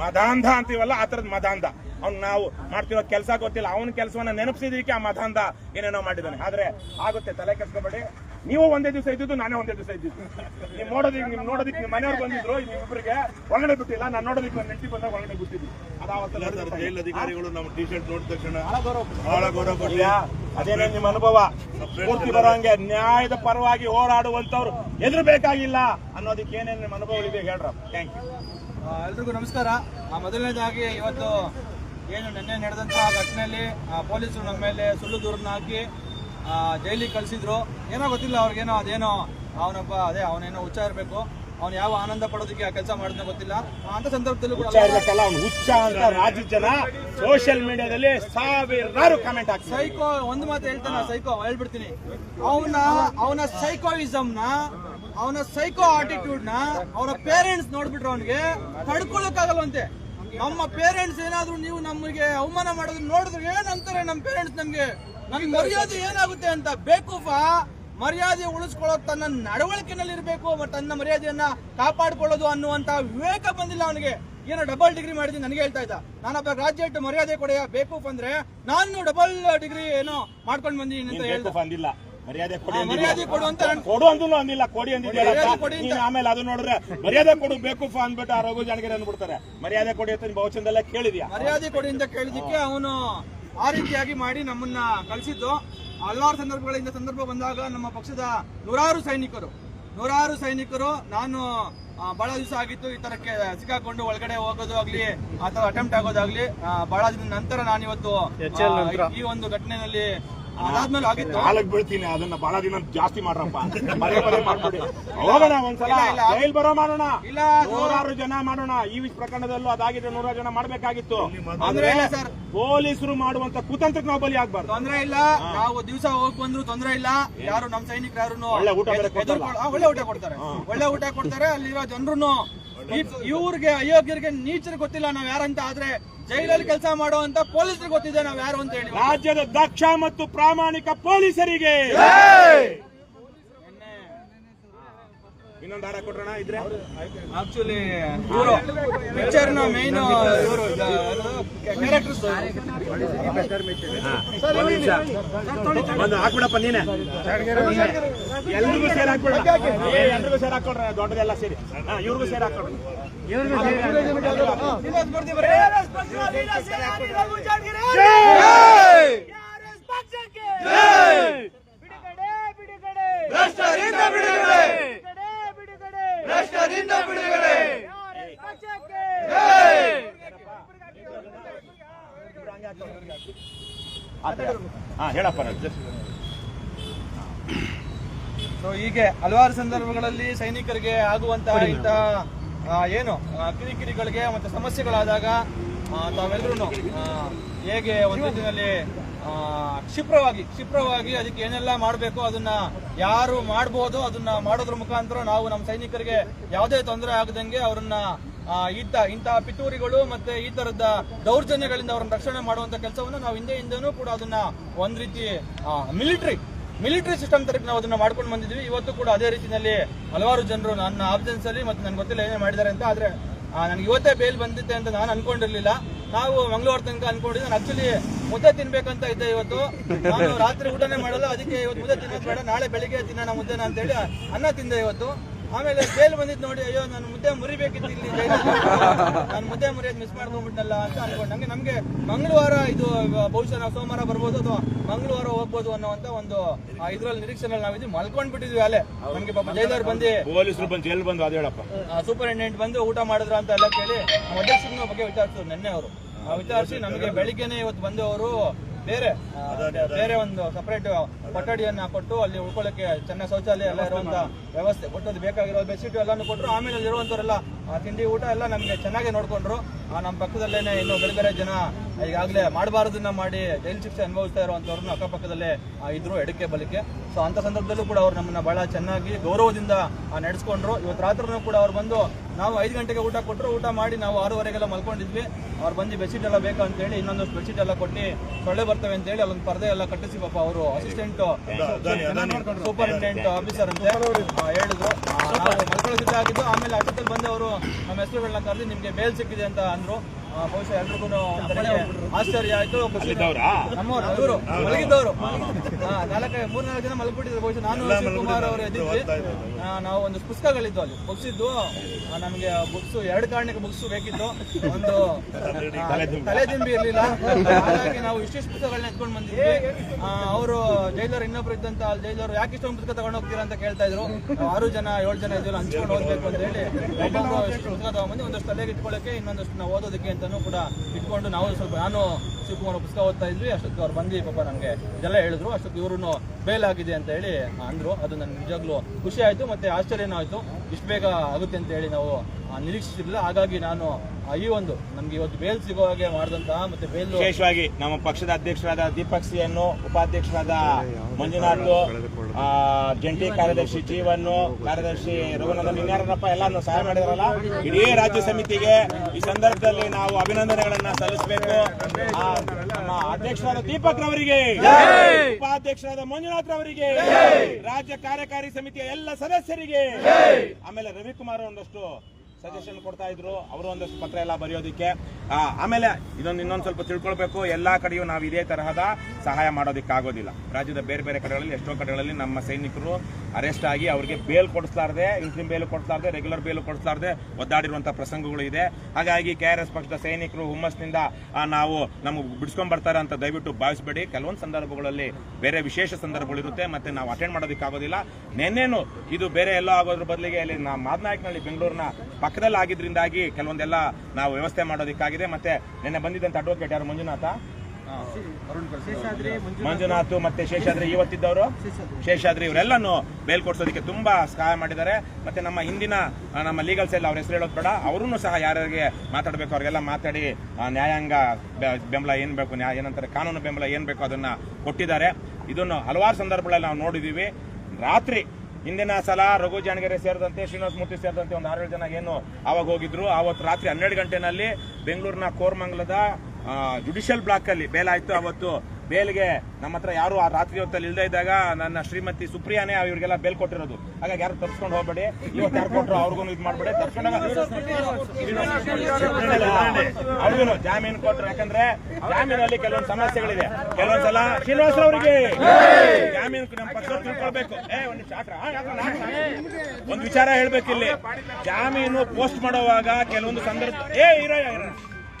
ಮದಾಂಧ ಅಂತೀವಲ್ಲ, ಆ ಥರದ ಮದಾಂಧ. ಅವ್ನು ನಾವು ಮಾಡ್ತಿರೋ ಕೆಲಸ ಗೊತ್ತಿಲ್ಲ, ಅವನ ಕೆಲಸವನ್ನ ನೆನಪಿಸಿದಕ್ಕೆ ಆ ಮದಾಂಧ ಏನೇನೋ ಮಾಡಿದ್ದಾನೆ. ಆದ್ರೆ ಆಗುತ್ತೆ, ತಲೆ ಕೆಸ್ಕೊಬೇಡಿ ನೀವು ಒಂದೇ ದಿವಸ ಇದ್ದಿದ್ದು ನಾನೇ ಒಂದೇ ದಿವಸ ಇದ್ದಿದ್ದು. ನೀವು ನೋಡೋದಕ್ಕೆ ನಿಮ್ ನೋಡೋದಕ್ಕೆ ನಿಮ್ಮ ಮನೆಯವ್ರು ಬಂದಿದ್ರು ನಿಮ್ಮಿಬ್ಬರಿಗೆ ಒಳಗಡೆ ಬಿಟ್ಟಿಲ್ಲ, ನಾನು ನೋಡೋದಕ್ಕೆ ಒಂದು ನೆಂಟಿ ಬಂದಾಗ ಒಳಗಡೆ ಬಿಟ್ಟಿದ್ವಿ. ಅದಾವತ್ತು ಜೈಲ್ ಅಧಿಕಾರಿಗಳು ನಮ್ಮ ಟಿ ಶರ್ಟ್ ನೋಡಿದ ತಕ್ಷಣ ಬಹಳ ಗೌರವ ಅದೇನೇ ನಿಮ್ಮ ಅನುಭವ? ಪೂರ್ತಿ ಬರೋಂಗೆ ನ್ಯಾಯದ ಪರವಾಗಿ ಹೋರಾಡುವಂತವ್ರು ಎದುರಬೇಕಾಗಿಲ್ಲ ಅನ್ನೋದಕ್ಕೆ ಏನೇನು ನಿಮ್ಮ ಅನುಭವಗಳಿದೆ ಹೇಳ್ರ ಥ್ಯಾಂಕ್ ಯು ಎಲ್ರಿಗೂ ನಮಸ್ಕಾರ. ಆ, ಮೊದಲನೇದಾಗಿ ಇವತ್ತು ಏನು ನಿನ್ನೆ ನಡೆದಂತಹ ಘಟನೆಯಲ್ಲಿ ಆ, ಪೊಲೀಸರು ನಮ್ಮ ಮೇಲೆ ಸುಳ್ಳು ದೂರನ್ನ ಹಾಕಿ ಆ, ಜೈಲಿಗೆ ಕಳಿಸಿದ್ರು. ಏನೋ ಗೊತ್ತಿಲ್ಲ ಅವ್ರಿಗೇನೋ ಅದೇನೋ ಅವನೊಬ್ಬ ಅದೇ ಅವನೇನೋ ಹುಚ್ಚ ಇರಬೇಕು. ಅವ್ನು ಯಾವ ಆನಂದ ಪಡೋದಕ್ಕೆ ಆ ಕೆಲಸ ಮಾಡಿದ್ನೋ ಗೊತ್ತಿಲ್ಲ. ಅಂತ ಸಂದರ್ಭದಲ್ಲೂ ಹುಚ್ಚ ಇರ್ಬೇಕಲ್ಲ ಅವ್ನು. ಹುಚ್ಚ ಅಂತ ರಾಜ್ಯದ ಜನ. ಸೋಷಿಯಲ್ ಮೀಡಿಯಾದಲ್ಲಿ ಸಾವಿರಾರು ಕಮೆಂಟ್ ಹಾಕ್ತಾರೆ ಸೈಕೋ ಒಂದು ಮಾತು ಹೇಳ್ತಾನ ಸೈಕೋ ಹೇಳ್ಬಿಡ್ತೀನಿ. ಅವನ ಅವನ ಸೈಕೋಯಿಸಮ್ನ ಅವನ ಸೈಕೋ ಆಟಿಟ್ಯೂಡ್ನ ಅವನ ಪೇರೆಂಟ್ಸ್ ನೋಡ್ಬಿಟ್ರು ಅವನಿಗೆ ತಡ್ಕೊಳಕ್ಕಾಗಲ್ವಂತೆ. ನಮ್ಮ ಪೇರೆಂಟ್ಸ್ ಏನಾದ್ರು ನೀವು ನಮಗೆ ಅವಮಾನ ಮಾಡೋದನ್ನ ನೋಡಿದ್ರೆ ಏನಂತಾರೆ ನಮ್ಮ ಪೇರೆಂಟ್ಸ್ ನಮ್ಗೆ? ನಮ್ಗೆ ಮರ್ಯಾದೆ ಏನಾಗುತ್ತೆ ಅಂತ? ಬೇಕೂಫ ಮರ್ಯಾದೆ ಉಳಿಸ್ಕೊಳ್ಳೋದು ತನ್ನ ನಡವಳಿಕೆನಲ್ಲಿ ಇರಬೇಕು ಮತ್ತು ತನ್ನ ಮರ್ಯಾದೆಯನ್ನ ಕಾಪಾಡಿಕೊಳ್ಳೋದು ಅನ್ನುವಂತ ವಿವೇಕ ಬಂದಿಲ್ಲ ಅವನಿಗೆ. ಏನೋ ಡಬಲ್ ಡಿಗ್ರಿ ಮಾಡಿದ್ದೀನಿ ನನಗೆ ಹೇಳ್ತಾ ಇದ್ದ. ನಾನೊಬ್ಬ ಇಟ್ಟು ಮರ್ಯಾದೆ ಕೊಡೆಯ ಬೇಕೂಫ್ ಅಂದ್ರೆ ನಾನು ಡಬಲ್ ಡಿಗ್ರಿ ಏನೋ ಮಾಡ್ಕೊಂಡು ಬಂದಿದ್ದೀನಿ ಅಂತ ಹೇಳ್ತಾ ಮರ್ಯಾದೆ ಕೊಡಿ ಹಾ, ಮರ್ಯಾದೆ ಕೊಡು ಅಂತ ಕೊಡು ಅಂದೂ ಅಂದಿಲ್ಲ ಕೊಡಿ ಆಮೇಲೆ ಅದು ನೋಡಿದ್ರೆ ಮರ್ಯಾದೆ ಕೊಡು ಬೇಕೂಫ ಅಂದ್ಬಿಟ್ಟು ಆ ರಘು ಜಾಣಗಿರಿ ಅಂದ್ಬಿಡ್ತಾರೆ. ಮರ್ಯಾದೆ ಕೊಡಿ ಅಂತ ಬಹುಚಂದಲ್ಲೇ ಕೇಳಿದ್ಯಾ? ಮರ್ಯಾದೆ ಕೊಡಿ ಅಂತ ಕೇಳಿದಕ್ಕೆ ಅವನು ಆ ರೀತಿಯಾಗಿ ಮಾಡಿ ನಮ್ಮನ್ನ ಕಳಿಸಿದ್ದು. ಹಲವಾರು ಸಂದರ್ಭಗಳಿಂದ ಸಂದರ್ಭ ಬಂದಾಗ ನಮ್ಮ ಪಕ್ಷದ ನೂರಾರು ಸೈನಿಕರು ನೂರಾರು ಸೈನಿಕರು ನಾನು ಬಹಳ ದಿವಸ ಆಗಿತ್ತು. ಈ ತರಕ್ಕೆ ಸಿಕ್ಕಾಕೊಂಡು ಒಳಗಡೆ ಹೋಗೋದು ಆಗ್ಲಿ ಅಥವಾ ಅಟೆಂಪ್ಟ್ ಆಗೋದಾಗ್ಲಿ ಬಹಳ ದಿನ ನಂತರ ನಾನಿವತ್ತು ಈ ಒಂದು ಘಟನೆಯಲ್ಲಿ ಅದಾದ್ಮೇಲೆ ಆಗಿತ್ತು. ನಾಲ್ಕು ಬೀಳ್ತೀನಿ ಅದನ್ನ ಬಹಳ ದಿನ ಜಾಸ್ತಿ ಮಾಡ್ರಪ್ಪ. ಮರೆ ಮರೆ ಮಾಡ್ಬಿಡಿ. ಹೋಗೋಣ ಒಂದ್ಸಲ. ಇಲ್ಲ, ಇಲ್ಲ. ಜೈಲ್ ಬರೋ ಮಾಡೋಣ. ಇಲ್ಲ, ನೂರಾರು ಜನ ಮಾಡೋಣ. ಈ ಪ್ರಕರಣದಲ್ಲೂ ಅದಾಗಿದ್ರೆ ನೂರಾರು ಜನ ಮಾಡ್ಬೇಕಾಗಿತ್ತು. ಅಂದ್ರೆ ಇಲ್ಲ ಸರ್. ಪೊಲೀಸರು ಮಾಡುವಂತ ಕುತಂತ್ರಕ್ಕೆ ನಾವು ಬಲಿ ಆಗ್ಬಾರ್ದು. ತೊಂದ್ರೆ ಇಲ್ಲ. ನಾವು ದಿವಸ ಹೋಗ್ ಬಂದ್ರು ತೊಂದ್ರೆ ಇಲ್ಲ. ಯಾರು ನಮ್ ಸೈನಿಕರು ಯಾರು ಒಳ್ಳೆ ಊಟ ಒಳ್ಳೆ ಊಟ ಕೊಡ್ತಾರೆ. ಒಳ್ಳೆ ಊಟ ಕೊಡ್ತಾರೆ ಅಲ್ಲಿರೋ ಜನರು ಇವ್ರಿಗೆ ಅಯೋಗ್ಯರಿಗೆ ನೀಚರ್ ಗೊತ್ತಿಲ್ಲ ನಾವ್ ಯಾರಂತ ಆದ್ರೆ ಜೈಲಲ್ಲಿ ಕೆಲಸ ಅಂತ ಪೊಲೀಸರಿಗೆ ಗೊತ್ತಿದೆ ನಾವ್ ಯಾರು ಅಂತ ಹೇಳಿ. ರಾಜ್ಯದ ದಕ್ಷ ಮತ್ತು ಪ್ರಾಮಾಣಿಕ ಪೊಲೀಸರಿಗೆ! ಇನ್ನೊಂದು ಹಾರ ಕೊಟ್ರಣ ಇದ್ರೆ? ಆಕ್ಚುಲಿ ಇವರು ಪಿಕ್ಚರ್ನ ಮೇನ್ ಇವರು ಕ್ಯಾರೆಕ್ಟರ್ಸ್ ಒಂದು ಹಾಕ್ಬಿಡಪ್ಪ ನೀನೆ ಎಲ್ರಿಗೂ ಸೇರಿ ಹಾಕ್ಬಿಡ ಎಲ್ರಿಗೂ ಸೇರಿ ಹಾಕೊಳ್ರ ದೊಡ್ಡದೆಲ್ಲ ಸೇರಿ ಹಾ, ಇವ್ರಿಗೂ ಸೇರಿ ಹಾಕೊಳ್ರಿ ಹಾ ಹೇಳಪ್ಪ. ಸೊ ಹೀಗೆ ಹಲವಾರು ಸಂದರ್ಭಗಳಲ್ಲಿ ಸೈನಿಕರಿಗೆ ಆಗುವಂತಹ ಇಂತಹ ಏನು ಕಿರಿಕಿರಿಗಳಿಗೆ ಮತ್ತೆ ಸಮಸ್ಯೆಗಳಾದಾಗ ತಾವೆಲ್ಲರೂ ಹೇಗೆ ಒಂದು ದಿನಲ್ಲಿ ಕ್ಷಿಪ್ರವಾಗಿ ಕ್ಷಿಪ್ರವಾಗಿ ಅದಕ್ಕೆ ಏನೆಲ್ಲ ಮಾಡಬೇಕು ಅದನ್ನ ಯಾರು ಮಾಡಬಹುದು ಅದನ್ನ ಮಾಡೋದ್ರ ಮುಖಾಂತರ ನಾವು ನಮ್ಮ ಸೈನಿಕರಿಗೆ ಯಾವುದೇ ತೊಂದರೆ ಆಗದಂಗೆ ಅವರನ್ನ ಇಂಥ ಇಂತಹ ಪಿತೂರಿಗಳು ಮತ್ತೆ ಈ ತರದ ದೌರ್ಜನ್ಯಗಳಿಂದ ಅವರನ್ನು ರಕ್ಷಣೆ ಮಾಡುವಂತ ಕೆಲಸವನ್ನು ನಾವು ಹಿಂದೆ ಹಿಂದೆನೂ ಕೂಡ ಅದನ್ನ ಒಂದ್ ರೀತಿ ಮಿಲಿಟರಿ ಮಿಲಿಟರಿ ಸಿಸ್ಟಮ್ ತರಕ್ಕೆ ನಾವು ಅದನ್ನ ಮಾಡ್ಕೊಂಡು ಬಂದಿದ್ವಿ ಇವತ್ತು ಕೂಡ ಅದೇ ರೀತಿಯಲ್ಲಿ ಹಲವಾರು ಜನರು ನನ್ನ ಆಬ್ಸೆನ್ಸ್ ಅಲ್ಲಿ ಮತ್ತೆ ನನ್ಗೆ ಗೊತ್ತಿಲ್ಲ ಏನೇ ಮಾಡಿದ್ದಾರೆ ಅಂತ, ಆದ್ರೆ ನನ್ಗೆ ಇವತ್ತೇ ಬೇಲ್ ಬಂದಿತ್ತೆ ಅಂತ ನಾನು ಅನ್ಕೊಂಡಿರ್ಲಿಲ್ಲ. ನಾವು ಮಂಗಳವಾರ ತನಕ ಅನ್ಕೊಂಡಿದ್ದೆ. ನಾನು ಆಕ್ಚುಲಿ ಮುದ್ದೆ ತಿನ್ಬೇಕಂತ ಇದ್ದೆ ಇವತ್ತು. ನಾನು ರಾತ್ರಿ ಊಟನೇ ಮಾಡಲ್ಲ, ಅದಕ್ಕೆ ಇವತ್ತು ಮುದ್ದೆ ತಿನ್ನೋದು ಬೇಡ. ನಾಳೆ ಬೆಳಿಗ್ಗೆ ತಿನ್ನೋಣ ಮುದ್ದೆನ ಅಂತ ಹೇಳಿ ಅನ್ನ ತಿಂದೆ ಇವತ್ತು. ಆಮೇಲೆ ಜೈಲ್ ಬಂದಿದ್ದು ನೋಡಿ ಅಯ್ಯೋ ನಾನು ಮುದ್ದೆ ಮುರಿಬೇಕಿತ್ತು ಇಲ್ಲಿ. ನಾನು ಮುದ್ದೆ ಮುರಿಯೋದು ಮಿಸ್ ಮಾಡ್ಕೊಂಡ್ಬಿಟ್ಟಲ್ಲ ಅಂತ ಅನ್ಕೊಂಡು ನಮ್ಗೆ ನಮ್ಗೆ ಮಂಗಳವಾರ ಇದು ಬಹುಶಃ ನಾವು ಸೋಮವಾರ ಬರ್ಬೋದು ಅಥವಾ ಮಂಗಳವಾರ ಹೋಗ್ಬೋದು ಅನ್ನೋಂತ ಒಂದು ಇದ್ರಲ್ಲಿ ನಿರೀಕ್ಷೆನಲ್ಲಿ ನಾವಿದ್ವಿ. ಮಲ್ಕೊಂಡ್ಬಿಟ್ಟಿದ್ವಿ ಅಲ್ಲೇ. ನಮ್ಗೆ ಪಾಪ ಜೈಲರ್ ಬಂದು ಪೊಲೀಸರು ಬಂದು ಜೈಲ್ ಬಂದು ಅದ್ ಹೇಳಪ್ಪ. ಸೂಪರಿಂಟೆಂಡೆಂಟ್ ಬಂದು ಊಟ ಮಾಡಿದ್ರ ಅಂತ ಎಲ್ಲ ಕೇಳಿ ಅಧ್ಯಕ್ಷರ ಬಗ್ಗೆ ವಿಚಾರಿಸಿದ್ರು ನೆನ್ನೆ ಅವರು. ವಿಚಾರಿಸಿ ನಮಗೆ ಬೆಳಿಗ್ಗೆನೆ ಇವತ್ತು ಬಂದು ಅವರು ಬೇರೆ ಬೇರೆ ಒಂದು ಸಪರೇಟ್ ಕೊಠಡಿಯನ್ನ ಕೊಟ್ಟು ಅಲ್ಲಿ ಉಳ್ಕೊಳ್ಳೋಕೆ ಚೆನ್ನಾಗಿ ಶೌಚಾಲಯ ಎಲ್ಲ ಇರುವಂತ ವ್ಯವಸ್ಥೆ ಕೊಟ್ಟದ್ದು ಅದು ಬೇಕಾಗಿರೋ ಬೆಡ್ಶೀಟ್ ಎಲ್ಲಾನು ಕೊಟ್ಟರು ಆಮೇಲೆ ಇರುವಂತವರೆಲ್ಲ, ಆ ತಿಂಡಿ ಊಟ ಎಲ್ಲ ನಮಗೆ ಚೆನ್ನಾಗಿ ನೋಡ್ಕೊಂಡ್ರು. ನಮ್ಮ ಪಕ್ಕದಲ್ಲೇನೆ ಇನ್ನು ಬೇರೆ ಬೇರೆ ಜನ ಈಗಾಗಲೇ ಮಾಡಬಾರದನ್ನ ಮಾಡಿ ಜೈಲು ಶಿಕ್ಷೆ ಅನುಭವಿಸ್ತಾ ಇರುವಂತವ್ರನ್ನ ಅಕ್ಕಪಕ್ಕದಲ್ಲೇ ಇದ್ರು ಎಡಕ್ಕೆ ಬಲಿಕೆ ಸೊ ಅಂತ ಸಂದರ್ಭದಲ್ಲೂ ಕೂಡ ಅವ್ರು ನಮ್ಮನ್ನ ಬಹಳ ಚೆನ್ನಾಗಿ ಗೌರವದಿಂದ ನಡೆಸ್ಕೊಂಡ್ರು. ಇವತ್ತು ರಾತ್ರಿನೂ ಕೂಡ ಅವ್ರು ಬಂದು ನಾವು ಐದು ಗಂಟೆಗೆ ಊಟ ಕೊಟ್ಟರು ಊಟ ಮಾಡಿ ನಾವು ಆರೂವರೆಗೆಲ್ಲ ಮಲ್ಕೊಂಡಿದ್ವಿ. ಅವ್ರು ಬಂದು ಬೆಡ್ಶೀಟ್ ಎಲ್ಲ ಬೇಕು ಅಂತ ಹೇಳಿ ಇನ್ನೊಂದಷ್ಟು ಬೆಡ್ಶೀಟ್ ಎಲ್ಲ ಕೊಟ್ಟು ಸೊಳ್ಳೆ ಬರ್ತವೆ ಅಂತ ಹೇಳಿ ಅಲ್ಲೊಂದು ಪರದೆ ಎಲ್ಲ ಕಟ್ಟಿಸಿ ಪಾಪ ಅವರು ಅಸಿಸ್ಟೆಂಟ್ ಸೂಪರಿಂಟೆಂಡೆಂಟ್ ಆಫೀಸರ್ ಅಂತ. ಹೇಳಿದ್ರು. ನಾವು ಮಲ್ಕೊಳ್ಳೋ ಸಿದ್ಧ ಆಗಿದ್ದು ಆಮೇಲೆ ಅಷ್ಟೊತ್ತಲ್ಲಿ ಬಂದು ಅವರು ನಮ್ಮ ಹೆಸರುಗಳನ್ನ ಕರೆದು ನಿಮ್ಗೆ ಬೇಲ್ ಸಿಕ್ಕಿದೆ ಅಂತ ಅಂದ್ರು. ಬಹುಶಃ ಎಲ್ರಿಗೂ ಆಶ್ಚರ್ಯ ಆಯ್ತು ನಮ್ಮವರು ಮಲಗಿದ್ದವರು. ನಾಲ್ಕು ಮೂರ್ನಾಲ್ಕು ಜನ ಮಲಗಿಬಿಟ್ಟಿದ್ರು. ಬಹುಶಃ ನಾನು ಶಿವಕುಮಾರ್ ಅವರು ಎದ್ದಿದ್ವಿ. ನಾವು ಒಂದು ಪುಸ್ತಕಗಳಿದ್ದು ಅಲ್ಲಿ. ಬುಕ್ಸ್ ಇದ್ದು ಆ, ನಮ್ಗೆ ಬುಕ್ಸ್ ಎರಡು ಕಾರಣಕ್ಕೆ ಬುಕ್ಸ್ ಬೇಕಿತ್ತು. ಒಂದು ತಲೆ ತಲೆದಿಂಬಿ ಇರಲಿಲ್ಲ. ಹಾಗಾಗಿ ನಾವು ಇಷ್ಟಿಷ್ಟು ಪುಸ್ತಕಗಳನ್ನ ಎತ್ಕೊಂಡು ಬಂದಿದ್ವಿ. ಅವರು ಜೈಲರ್ ಇನ್ನೊಬ್ರು ಇದ್ದಂತ ಜೈಲರ್ ಜೈಲರು ಯಾಕೆ ಇಷ್ಟೊಂದು ಪುಸ್ತಕ ತಗೊಂಡು ಹೋಗ್ತೀರಾ ಅಂತ ಕೇಳ್ತಾ ಇದ್ರು. ಆರು ಜನ ಏಳು ಜನ ಇದ್ರು ಹಂಚ್ಕೊಂಡು ಓದ್ಬೇಕು ಅಂತ ಹೇಳಿ. ಪುಸ್ತಕ ತಗೊಂಡ್ಬಂದು ಒಂದಷ್ಟು ತಲೆಗೆ ಇಟ್ಕೊಳ್ಳೋಕೆ ಇನ್ನೊಂದಷ್ಟು ನಾವು ಓದೋದಕ್ಕೆ ಅಂತಾನು ಕೂಡ ಇಟ್ಕೊಂಡು ನಾವು ಸ್ವಲ್ಪ ನಾನು ಶಿವಕುಮಾರ್ ಪುಸ್ತಕ ಓದ್ತಾ ಇದ್ವಿ, ಅಷ್ಟೊತ್ತಿಗೆ ಅವ್ರು ಬಂದು ಪಾಪ ನನಗೆ ಇದೆಲ್ಲ ಹೇಳಿದ್ರು, ಅಷ್ಟೊತ್ತಿಗೆ ಇವರು ಬೇಲ್ ಆಗಿದೆ ಅಂತ ಹೇಳಿ ಅಂದರು. ಅದು ನನಗೆ ನಿಜಾಗ್ಲೂ ಖುಷಿ ಆಯಿತು ಮತ್ತೆ ಆಶ್ಚರ್ಯನೂ ಆಯಿತು. ಇಷ್ಟು ಬೇಗ ಆಗುತ್ತೆ ಅಂತ ಹೇಳಿ ನಾವು ನಿರೀಕ್ಷಿಸಿರಲಿಲ್ಲ. ಹಾಗಾಗಿ ನಾನು ಈ ಒಂದು ನಮ್ಗೆ ಇವತ್ತು ಬೇಲ್ ಸಿಗೋ ಹಾಗೆ ಮಾಡಿದಂತಹ ಮತ್ತೆ ಬೇಲ್ ವಿಶೇಷವಾಗಿ ನಮ್ಮ ಪಕ್ಷದ ಅಧ್ಯಕ್ಷರಾದ ದೀಪಕ್ ಸಿಯನ್ನು ಉಪಾಧ್ಯಕ್ಷರಾದ ಮಂಜುನಾಥ್ ಆ, ಜಂಟಿ ಕಾರ್ಯದರ್ಶಿ ಜೀವನ್ನು ಕಾರ್ಯದರ್ಶಿ ರಘುನಂದನ್ ಇನ್ಯಾರಪ್ಪ ಎಲ್ಲಾನು ಸಹಾಯ ಮಾಡಿದಾರಲ್ಲ? ಇಡೀ ರಾಜ್ಯ ಸಮಿತಿಗೆ ಈ ಸಂದರ್ಭದಲ್ಲಿ ನಾವು ಅಭಿನಂದನೆಗಳನ್ನ ಸಲ್ಲಿಸಬೇಕು. ನಮ್ಮ ಅಧ್ಯಕ್ಷರಾದ ದೀಪಕ್ ರವರಿಗೆ ಉಪಾಧ್ಯಕ್ಷರಾದ ಮಂಜುನಾಥ್ ರವರಿಗೆ ರಾಜ್ಯ ಕಾರ್ಯಕಾರಿ ಸಮಿತಿಯ ಎಲ್ಲ ಸದಸ್ಯರಿಗೆ ಆಮೇಲೆ ರವಿಕುಮಾರ್ ಒಂದಷ್ಟು ಸಜೆಷನ್ ಕೊಡ್ತಾ ಇದ್ರು, ಅವರು ಒಂದಷ್ಟು ಪತ್ರ ಎಲ್ಲ ಬರೆಯೋದಕ್ಕೆ. ಆಮೇಲೆ ಇದೊಂದು ಇನ್ನೊಂದು ಸ್ವಲ್ಪ ತಿಳ್ಕೊಳ್ಬೇಕು. ಎಲ್ಲಾ ಕಡೆಯೂ ನಾವು ಇದೇ ತರಹದ ಸಹಾಯ ಮಾಡೋದಿಕ್ಕೆ ಆಗೋದಿಲ್ಲ ರಾಜ್ಯದ ಬೇರೆ ಬೇರೆ ಕಡೆಗಳಲ್ಲಿ, ಎಷ್ಟೋ ಕಡೆಗಳಲ್ಲಿ ನಮ್ಮ ಸೈನಿಕರು ಅರೆಸ್ಟ್ ಆಗಿ ಅವರಿಗೆ ಬೇಲ್ ಕೊಡಿಸ್ಲಾರ್ದೆ ಇಂಟ್ರಿಮ್ ಬೇಲ್ ಕೊಡಿಸ್ಲಾರ್ದೆ ರೆಗ್ಯುಲರ್ ಬೇಲ್ ಕೊಡಿಸ್ಲಾರ್ದೆ ಒದ್ದಾಡಿರುವಂತಹ ಪ್ರಸಂಗಗಳು ಇದೆ. ಹಾಗಾಗಿ ಕೆ ಆರ್ ಎಸ್ ಪಕ್ಷದ ಸೈನಿಕರು ಹುಮ್ಮಸ್ನಿಂದ ನಾವು ನಮಗೆ ಬಿಡಿಸ್ಕೊಂಡ್ ಬರ್ತಾರೆ ಅಂತ ದಯವಿಟ್ಟು ಭಾವಿಸಬೇಡಿ. ಕೆಲವೊಂದು ಸಂದರ್ಭಗಳಲ್ಲಿ ಬೇರೆ ವಿಶೇಷ ಸಂದರ್ಭಗಳಿರುತ್ತೆ ಮತ್ತೆ ನಾವು ಅಟೆಂಡ್ ಮಾಡೋದಕ್ಕೆ ಆಗೋದಿಲ್ಲ ನೆನ್ನೆನು, ಇದು ಬೇರೆ ಎಲ್ಲೋ ಆಗೋದ್ರ ಬದಲಿಗೆ ಅಲ್ಲಿ ನಾ ಮಾದನಾಯಕನಲ್ಲಿ ಬೆಂಗಳೂರಿನ ಪಕ್ಕದಲ್ಲಿ ಆಗಿದ್ರಿಂದಾಗಿ ಕೆಲವೊಂದೆಲ್ಲ ನಾವು ವ್ಯವಸ್ಥೆ ಮಾಡೋದಕ್ಕಾಗಿದೆ. ಮತ್ತೆ ನಿನ್ನೆ ಬಂದಿದ್ದಂತ ಅಡ್ವೊಕೇಟ್ ಯಾರು? ಮಂಜುನಾಥ? ಮಂಜುನಾಥ್. ಮತ್ತೆ ಶೇಷಾದ್ರಿ ಇವತ್ತಿದ್ದವರು? ಶೇಷಾದ್ರಿ. ಇವರೆಲ್ಲಾನು ಬೇಲ್ ಕೊಡ್ಸೋದಕ್ಕೆ ತುಂಬಾ ಸಹಾಯ ಮಾಡಿದ್ದಾರೆ. ಮತ್ತೆ ನಮ್ಮ ಹಿಂದಿನ ನಮ್ಮ ಲೀಗಲ್ ಸೆಲ್ ಅವ್ರ ಹೆಸರು ಹೇಳೋದು ಬೇಡ. ಅವರೂ ಸಹ ಯಾರ್ಯಾರಿಗೆ ಮಾತಾಡಬೇಕು ಅವ್ರಿಗೆಲ್ಲ ಮಾತಾಡಿ ನ್ಯಾಯಾಂಗ ಬೆಂಬಲ ಏನ್ ಬೇಕು ನ್ಯಾಯ ಏನಂತಾರೆ ಕಾನೂನು ಬೆಂಬಲ ಏನ್ ಬೇಕು ಅದನ್ನ ಕೊಟ್ಟಿದ್ದಾರೆ. ಇದನ್ನು ಹಲವಾರು ಸಂದರ್ಭಗಳಲ್ಲಿ ನಾವು ನೋಡಿದೀವಿ. ರಾತ್ರಿ ಹಿಂದಿನ ಸಲ ರಘು ಜಾಣಗೆರೆ ಸೇರಿದಂತೆ, ಶ್ರೀನಿವಾಸ ಮೂರ್ತಿ ಸೇರಿದಂತೆ ಒಂದು ಆರೇಳು ಜನ ಏನು ಆವಾಗ ಹೋಗಿದ್ರು. ಆವತ್ತು ರಾತ್ರಿ ಹನ್ನೆರಡು ಗಂಟೆನಲ್ಲಿ ಬೆಂಗಳೂರಿನ ಕೋರ್ಮಂಗಲದ ಜುಡಿಷಿಯಲ್ ಬ್ಲಾಕ್ ಅಲ್ಲಿ ಬೇಲಾಯ್ತು ಅವತ್ತು ಬೇಲ್ಗೆ ನಮ್ಮ ಹತ್ರ ಯಾರು ಆ ರಾತ್ರಿ ಹೊತ್ತಲ್ಲಿ ಇಲ್ಲದೆ ಇದ್ದಾಗ ನನ್ನ ಶ್ರೀಮತಿ ಸುಪ್ರಿಯಾನೇ ಇವರಿಗೆಲ್ಲ ಬೇಲ್ ಕೊಟ್ಟಿರೋದು. ಹಾಗಾಗಿ ಯಾರು ತಪ್ಪಿಸ್ಕೊಂಡು ಹೋಗ್ಬೇಡಿ. ಇವತ್ತು ಯಾರು ಕೊಟ್ಟರು ಅವ್ರಿಗೂ ಇದು ಮಾಡ್ಬೇಡಿ. ತಪ್ಪಿಸ್ಕೊಂಡಾಗ ಅವ್ರಿಗೂ ಜಾಮೀನು ಕೊಟ್ಟರು ಯಾಕಂದ್ರೆ ಜಾಮೀನಲ್ಲಿ ಕೆಲವೊಂದು ಸಮಸ್ಯೆಗಳಿದೆ. ಕೆಲವೊಂದ್ಸಲ ಶ್ರೀನಿವಾಸ ಅವರಿಗೆ ಜಾಮೀನು ನಮ್ಮ ಪಕ್ಷ ತಿಳ್ಕೊಳ್ಬೇಕು. ಏ, ಒಂದು ಒಂದು ವಿಚಾರ ಹೇಳ್ಬೇಕಿಲ್ಲಿ. ಜಾಮೀನು ಪೋಸ್ಟ್ ಮಾಡುವಾಗ ಕೆಲವೊಂದು ಸಂದರ್ಭ ಏ ಇರೋ.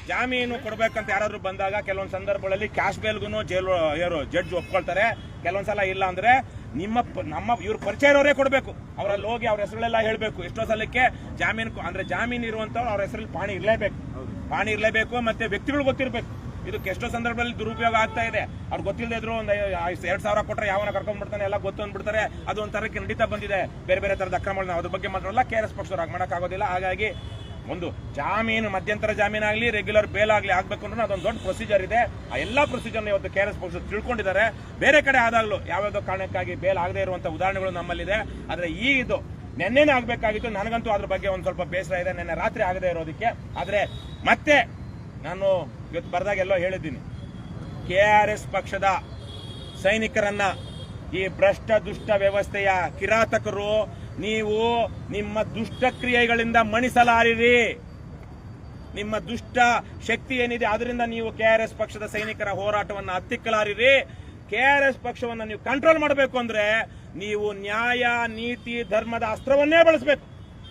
ಜಾಮೀನು ಕೊಡ್ಬೇಕಂತ ಯಾರಾದರೂ ಬಂದಾಗ ಕೆಲವೊಂದು ಸಂದರ್ಭಗಳಲ್ಲಿ ಕ್ಯಾಶ್ ಬೇಲ್ಗೂ ಜೈಲು ಯಾರು ಜಡ್ಜ್ ಒಪ್ಕೊಳ್ತಾರೆ. ಕೆಲವೊಂದ್ಸಲ ಇಲ್ಲ ಅಂದ್ರೆ ನಿಮ್ಮ ನಮ್ಮ ಇವ್ರ ಪರಿಚಯ ಇರೋರೇ ಕೊಡಬೇಕು. ಅವರಲ್ಲಿ ಹೋಗಿ ಅವ್ರ ಹೆಸರುಗಳೆಲ್ಲ ಹೇಳ್ಬೇಕು. ಎಷ್ಟೋ ಸಲಕ್ಕೆ ಜಾಮೀನು ಅಂದ್ರೆ ಜಾಮೀನು ಇರುವಂತವ್ರು ಅವ್ರ ಹೆಸರಲ್ಲಿ ಪಾಣಿ ಇರಲೇಬೇಕು. ಪಾಣಿ ಇರಲೇಬೇಕು ಮತ್ತೆ ವ್ಯಕ್ತಿಗಳು ಗೊತ್ತಿರಬೇಕು. ಇದಕ್ಕೆ ಎಷ್ಟೋ ಸಂದರ್ಭದಲ್ಲಿ ದುರುಪಯೋಗ ಆಗ್ತಾ ಇದೆ. ಅವ್ರು ಗೊತ್ತಿಲ್ಲದೆ ಇದ್ರು ಒಂದು ಎರಡು ಸಾವಿರ ಕೊಟ್ಟರೆ ಯಾವನ ಕರ್ಕೊಂಡ್ಬಿಡ್ತಾನೆ ಎಲ್ಲ ಗೊತ್ತು ಅಂದ್ಬಿಡ್ತಾರೆ. ಅದು ಒಂಥರಕ್ಕೆ ನಡೀತಾ ಬಂದಿದೆ. ಬೇರೆ ಬೇರೆ ತರದ ಅಕ್ರಮಗಳನ್ನ ಅದ್ರ ಬಗ್ಗೆ ಮಾತ್ರ ಕೆ ಆರ್ ಎಸ್ ಪಕ್ಷದವ್ರು ಮಾಡೋಕ್ಕಾಗೋದಿಲ್ಲ ಹಾಗಾಗಿ ಒಂದು ಜಾಮೀನು, ಮಧ್ಯಂತರ ಜಾಮೀನಾಗ್ಲಿ ರೆಗ್ಯುಲರ್ ಬೇಲ್ ಆಗಲಿ ಆಗಬೇಕು ಅಂದ್ರೆ ಅದೊಂದು ದೊಡ್ಡ ಪ್ರೊಸೀಜರ್ ಇದೆ. ಆ ಎಲ್ಲ ಪ್ರೊಸೀಜರ್ ಇವತ್ತು ಕೆ ಆರ್ ಎಸ್ ಪಕ್ಷ ತಿಳ್ಕೊಂಡಿದ್ದಾರೆ. ಬೇರೆ ಕಡೆ ಆದಾಗಲೂ ಯಾವ್ಯಾವುದೋ ಕಾರಣಕ್ಕಾಗಿ ಬೇಲ್ ಆಗದೆ ಇರುವಂತ ಉದಾಹರಣೆಗಳು ನಮ್ಮಲ್ಲಿದೆ. ಆದರೆ ಈ ಇದು ನೆನ್ನೆನೇ ಆಗಬೇಕಾಗಿತ್ತು. ನನಗಂತೂ ಅದ್ರ ಬಗ್ಗೆ ಒಂದು ಸ್ವಲ್ಪ ಬೇಸರ ಇದೆ. ನೆನ್ನೆ ರಾತ್ರಿ ಆಗದೆ ಇರೋದಕ್ಕೆ. ಆದರೆ ಮತ್ತೆ ನಾನು ಇವತ್ತು ಬರೆದಾಗ ಎಲ್ಲೋ ಹೇಳಿದ್ದೀನಿ. ಕೆ ಆರ್ ಎಸ್ ಪಕ್ಷದ ಸೈನಿಕರನ್ನ ಈ ಭ್ರಷ್ಟ ದುಷ್ಟ ವ್ಯವಸ್ಥೆಯ ಕಿರಾತಕರು ನೀವು ನಿಮ್ಮ ದುಷ್ಟ ಕ್ರಿಯೆಗಳಿಂದ ಮಣಿಸಲಾರಿರಿ. ನಿಮ್ಮ ದುಷ್ಟ ಶಕ್ತಿ ಏನಿದೆ ಅದರಿಂದ ನೀವು ಕೆ ಆರ್ ಎಸ್ ಪಕ್ಷದ ಸೈನಿಕರ ಹೋರಾಟವನ್ನು ಹತ್ತಿಕ್ಕಲಾರಿರಿ. ಕೆ ಆರ್ ಎಸ್ ಪಕ್ಷವನ್ನು ನೀವು ಕಂಟ್ರೋಲ್ ಮಾಡಬೇಕು ಅಂದ್ರೆ ನೀವು ನ್ಯಾಯ ನೀತಿ ಧರ್ಮದ ಅಸ್ತ್ರವನ್ನೇ ಬಳಸಬೇಕು.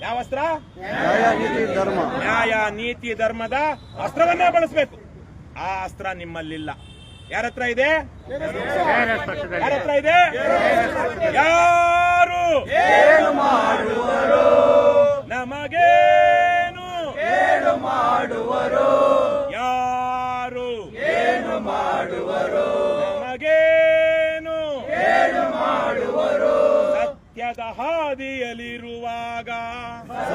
ಯಾವ ಅಸ್ತ್ರ? ನ್ಯಾಯ ನೀತಿ ಧರ್ಮ. ನ್ಯಾಯ ನೀತಿ ಧರ್ಮದ ಅಸ್ತ್ರವನ್ನೇ ಬಳಸಬೇಕು. ಆ ಅಸ್ತ್ರ ನಿಮ್ಮಲ್ಲಿಲ್ಲ. ಯಾರ ಹತ್ರ ಇದೆ? ಯಾರ ಹತ್ರ ಇದೆ? ಯಾರು? ನಮಗೇನು? ಯಾರು? ನಮಗೇನು? ಸತ್ಯದ ಹಾದಿಯಲ್ಲಿರುವಾಗ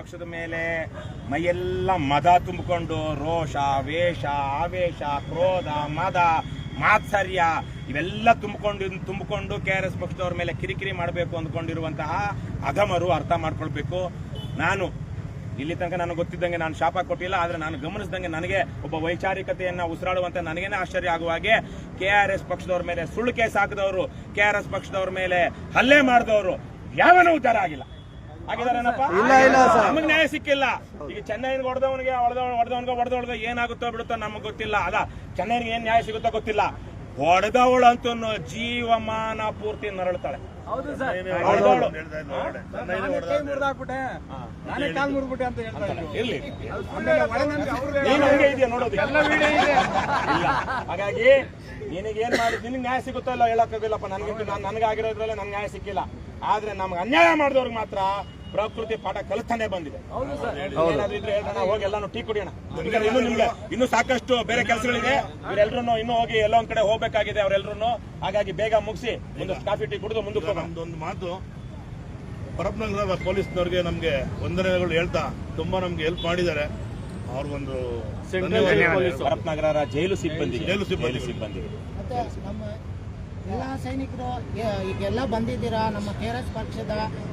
ಪಕ್ಷದ ಮೇಲೆ ಮೈಯೆಲ್ಲ ಮದ ತುಂಬಿಕೊಂಡು ರೋಷ, ವೇಷ, ಆವೇಶ, ಕ್ರೋಧ, ಮದ, ಮಾತ್ಸರ್ಯ ಇವೆಲ್ಲ ತುಂಬಿಕೊಂಡು ತುಂಬಿಕೊಂಡು ಕೆ ಆರ್ ಎಸ್ ಪಕ್ಷದವ್ರ ಮೇಲೆ ಕಿರಿಕಿರಿ ಮಾಡಬೇಕು ಅಂದ್ಕೊಂಡಿರುವಂತಹ ಅಗಮರು ಅರ್ಥ ಮಾಡ್ಕೊಳ್ಬೇಕು. ನಾನು ಇಲ್ಲಿ ತನಕ ನನಗೆ ಗೊತ್ತಿದ್ದಂಗೆ ನಾನು ಶಾಪ ಕೊಟ್ಟಿಲ್ಲ, ಆದ್ರೆ ನಾನು ಗಮನಿಸಿದಂಗೆ ನನಗೆ ಒಬ್ಬ ವೈಚಾರಿಕತೆಯನ್ನು ಉಸಿರಾಡುವಂತ ನನಗೇನೆ ಆಶ್ಚರ್ಯ ಆಗುವ ಹಾಗೆ ಕೆ ಆರ್ ಎಸ್ ಪಕ್ಷದವ್ರ ಮೇಲೆ ಸುಳ್ಳು ಕೇಸ್ ಹಾಕಿದವರು ಕೆ ಆರ್ ಎಸ್ ಪಕ್ಷದವ್ರ ಮೇಲೆ ಹಲ್ಲೆ ಮಾಡಿದವರು, ಯಾವನೂ ಉದ್ಧಾರ ಆಗಿಲ್ಲ. ಇಲ್ಲ, ಇಲ್ಲ, ಸರ್. ನಮಗ್ ನ್ಯಾಯ ಸಿಕ್ಕಿಲ್ಲ. ಈಗ ಚೆನ್ನೈನ ಹೊಡೆದವನಿಗೆ ಹೊಡೆದವನಿಗೆ ಹೊಡೆದ ಹೊಡೆದ ಏನಾಗುತ್ತೋ ಬಿಡುತ್ತೋ ನಮಗ್ ಗೊತ್ತಿಲ್ಲ. ಅದ ಚೆನ್ನೈಗೆ ಏನ್ ನ್ಯಾಯ ಸಿಗುತ್ತೋ ಗೊತ್ತಿಲ್ಲ. ಹೊಡೆದವಳಂತೂ ಜೀವಮಾನ ಪೂರ್ತಿ ನರಳುತ್ತಾಳೆ ಹಾಗಾಗಿ ನಿನಗೆ ಏನ್ ಮಾಡಿದ್ ನಿನ್ಗೆ ನ್ಯಾಯ ಸಿಗುತ್ತೋ ಇಲ್ಲ ಹೇಳಕ್ಕಾಗಿಲ್ಲಪ್ಪ ನನಗೆ ನನಗೆ ಆಗಿರೋದ್ರಲ್ಲೇ ನನ್ಗೆ ನ್ಯಾಯ ಸಿಕ್ಕಿಲ್ಲ. ಆದ್ರೆ ನಮ್ಗೆ ಅನ್ಯಾಯ ಮಾಡಿದವ್ರಿಗೆ ಮಾತ್ರ ಪ್ರಕೃತಿ ಪಾಠ ಕಲಿತಾನೆ ಬಂದಿದೆ. ಏನಾದ್ರು ಇದ್ರೆ ಹೇಳೋಣ ಹೋಗಿ ಎಲ್ಲಾನು ಟೀ ಕುಡಿಯೋಣ. ಇನ್ನು ನಿಮ್ಗೆ ಇನ್ನು ಸಾಕಷ್ಟು ಬೇರೆ ಕೆಲಸಗಳಿದೆ. ಇವರೆಲ್ಲರೂ ಇನ್ನೂ ಹೋಗಿ ಎಲ್ಲ ಒಂದ್ ಕಡೆ ಹೋಗ್ಬೇಕಾಗಿದೆ ಅವರೆಲ್ಲರೂ ಹಾಗಾಗಿ ಬೇಗ ಮುಗಿಸಿ ಒಂದಷ್ಟು ಕಾಫಿ ಟೀ ಕುಡಿದು ಮುಂದಕ್ಕೆ ಹೋಗೋಣ. ನಮ್ದೊಂದು ಮಾತು ಪರಪ್ನಗರದ ಪೊಲೀಸ್ನವ್ರಿಗೆ ನಮ್ಗೆ ವಂದನೆಗಳು ಹೇಳ್ತಾ ತುಂಬಾ ನಮ್ಗೆ ಹೆಲ್ಪ್ ಮಾಡಿದ್ದಾರೆ. ಅವ್ರಿಗೊಂದು ಧನ್ಯವಾದ ಭರತ್ನಗರ ಜೈಲು ಸಿಬ್ಬಂದಿ. ಜೈಲು ಸಿಬ್ಬಂದಿ. ಸಿಬ್ಬಂದಿ. ಮತ್ತೆ ನಮ್ಮ ಎಲ್ಲ ಸೈನಿಕರು ಈಗ ಈಗೆಲ್ಲ ಬಂದಿದ್ದೀರಾ? ನಮ್ಮ ಕೆ ಆರ್ ಎಸ್ ಪಕ್ಷದ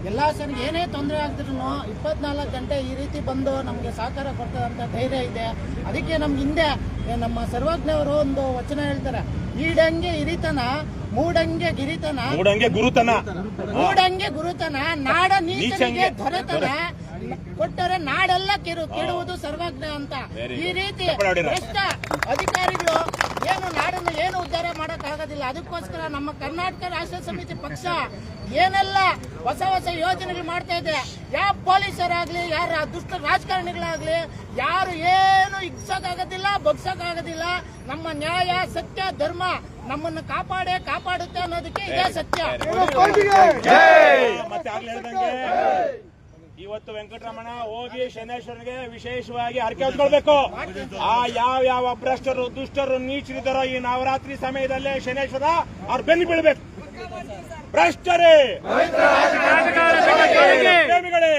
ಎಲ್ಲ ಸೈನಿಕ ಏನೇ ತೊಂದರೆ ಆಗ್ತಿದ್ರು ಇಪ್ಪತ್ನಾಲ್ಕು ಗಂಟೆ ಈ ರೀತಿ ಬಂದು ನಮಗೆ ಸಹಕಾರ ಕೊಡ್ತದಂತ ಧೈರ್ಯ ಇದೆ. ಅದಕ್ಕೆ ನಮ್ಗೆ ಹಿಂದೆ ಏ, ನಮ್ಮ ಸರ್ವಜ್ಞವರು ಒಂದು ವಚನ ಹೇಳ್ತಾರೆ. ಈಡಂಗೆ ಇರಿತನ ಮೂಡಂಗೆ ಗಿರಿತನ. ಮೂಡಂಗೆ ಗುರುತನ. ಮೂಡಂಗೆ ಗುರುತನ ನಾಡ ನೀಚನಿಗೆ ನೀಚಂಗೆ ದೊರೆತನ. ಕೊಟ್ಟರೆ ನಾಡೆಲ್ಲ ಕೆಡು ಕೆಡುವುದು ಸರ್ವಜ್ಞ ಅಂತ. ಈ ರೀತಿ ಭ್ರಷ್ಟ ಅಧಿಕಾರಿಗಳು ಏನು ನಾಡನ್ನು ಏನು ಉದ್ಧಾರ ಮಾಡಕ್ ಆಗೋದಿಲ್ಲ ಅದಕ್ಕೋಸ್ಕರ ನಮ್ಮ ಕರ್ನಾಟಕ ರಾಷ್ಟ್ರ ಸಮಿತಿ ಪಕ್ಷ ಏನೆಲ್ಲ ಹೊಸ ಹೊಸ ಯೋಜನೆಗಳು ಮಾಡ್ತಾ ಇದೆ. ಯಾವ ಪೊಲೀಸರಾಗ್ಲಿ ಯಾರ ದುಷ್ಟ ರಾಜಕಾರಣಿಗಳಾಗ್ಲಿ ಯಾರು ಏನು ಇಗ್ಸಕ್ಕಾಗೋದಿಲ್ಲ ಬಗ್ಸಕ್ಕಾಗೋದಿಲ್ಲ. ನಮ್ಮ ನ್ಯಾಯ ಸತ್ಯ ಧರ್ಮ ನಮ್ಮನ್ನು ಕಾಪಾಡೇ ಕಾಪಾಡುತ್ತೆ ಅನ್ನೋದಕ್ಕೆ ಇದೇ ಸತ್ಯ. ಮತ್ತೆ ಆಗ್ಲೇ ಹೇಳ್ದಂಗೆ ಇವತ್ತು ವೆಂಕಟರಮಣ ಹೋಗಿ ಶನೇಶ್ವರನಿಗೆ ವಿಶೇಷವಾಗಿ ಹರಕೆ ಹೊತ್ಕೊಳ್ಬೇಕು. ಆ ಯಾವ ಯಾವ ಭ್ರಷ್ಟರು, ದುಷ್ಟರು, ನೀಚರಿದ್ದಾರೋ ಈ ನವರಾತ್ರಿ ಸಮಯದಲ್ಲೇ ಶನೇಶ್ವರ ಅವ್ರ ಬೆನ್ನು ಬೀಳ್ಬೇಕು. ಭ್ರಷ್ಟರೇ ಪ್ರೇಮಿಗಳೇ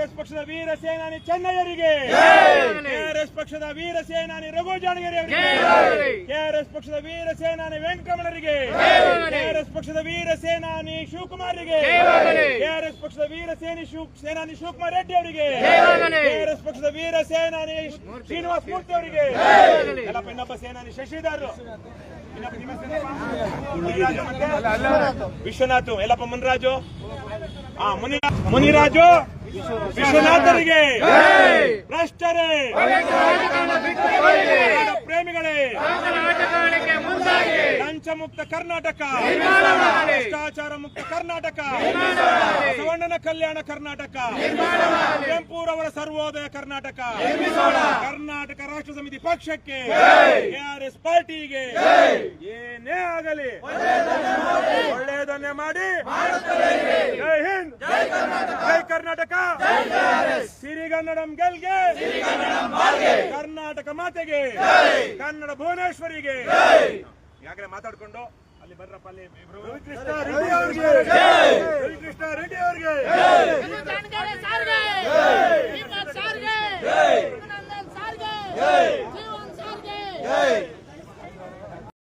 ಕೆಆರ್ಎಸ್ ಪಕ್ಷದ ವೀರ ಸೇನಾನಿ ಚೆನ್ನಯ್ಯರಿಗೆ. ಕೆಆರ್ಎಸ್ ಪಕ್ಷದ ವೀರ ಸೇನಾನಿ ರಘು ಜಾಣಗಿರಿ ಅವರಿಗೆ ಕೆಆರ್ಎಸ್ ಪಕ್ಷದ ವೀರ ಸೇನಾನಿ ವೆಂಕಟರಮಣರಿಗೆ. ಕೆಆರ್ಎಸ್ ಪಕ್ಷದ ವೀರ ಸೇನಾನಿ ಶಿವಕುಮಾರ್ಗೆ ಕೆಆರ್ಎಸ್ ಪಕ್ಷದ ವೀರ ಸೇನಿ ಸೇನಾನಿ ಶಿವಕುಮಾರ್ ರೆಡ್ಡಿ ಅವರಿಗೆ ಕೆಆರ್ಎಸ್ ಪಕ್ಷದ ವೀರ ಸೇನಾನಿ ಶ್ರೀನಿವಾಸ ಮೂರ್ತಿ ಅವರಿಗೆ ಎಲ್ಲಪ್ಪ ಇನ್ನೊಬ್ಬ ಸೇನಾನಿ ಶಶಿಧರ್? ವಿಶ್ವನಾಥ್. ಎಲ್ಲಪ್ಪ ಮುನಿರಾಜು? ಆ ಮುನಿ ಮುನಿರಾಜು? ವಿಶ್ವನಾಥರಿಗೆ. ಭ್ರಷ್ಟರೇ. ಪ್ರೇಮಿಗಳೇ. ಮುಕ್ತ ಕರ್ನಾಟಕ. ಭ್ರಷ್ಟಾಚಾರ ಮುಕ್ತ ಕರ್ನಾಟಕ. ಬಸವಣ್ಣನ ಕಲ್ಯಾಣ ಕರ್ನಾಟಕ. ಕೆಂಪೂರವರ ಸರ್ವೋದಯ ಕರ್ನಾಟಕ. ಕರ್ನಾಟಕ ರಾಷ್ಟ್ರ ಸಮಿತಿ ಪಕ್ಷಕ್ಕೆ ಕೆಆರ್ಎಸ್ ಪಾರ್ಟಿಗೆ ಏನೇ ಆಗಲಿ. ಒಳ್ಳೆಯದನ್ನೇ ಮಾಡಿ. ಜೈ ಹಿಂದ್. ಜೈ ಕರ್ನಾಟಕ. ಸಿರಿಗನ್ನಡಂ ಗೆಲ್ಗೆ. ಕರ್ನಾಟಕ ಮಾತೆಗೆ. ಕನ್ನಡ ಭುವನೇಶ್ವರಿಗೆ. ಈಗಾಗಲೇ ಮಾತಾಡ್ಕೊಂಡು ಅಲ್ಲಿ ಬರ್ರಪ್ಪ ಅಲ್ಲಿ ರವಿಕೃಷ್ಣ ರೆಡ್ಡಿ ಅವ್ರಿಗೆ. ರವಿಕೃಷ್ಣ ರೆಡ್ಡಿ ಅವರಿಗೆ. ಸಾರಿಗೆ. ಸಾರಿಗೆ.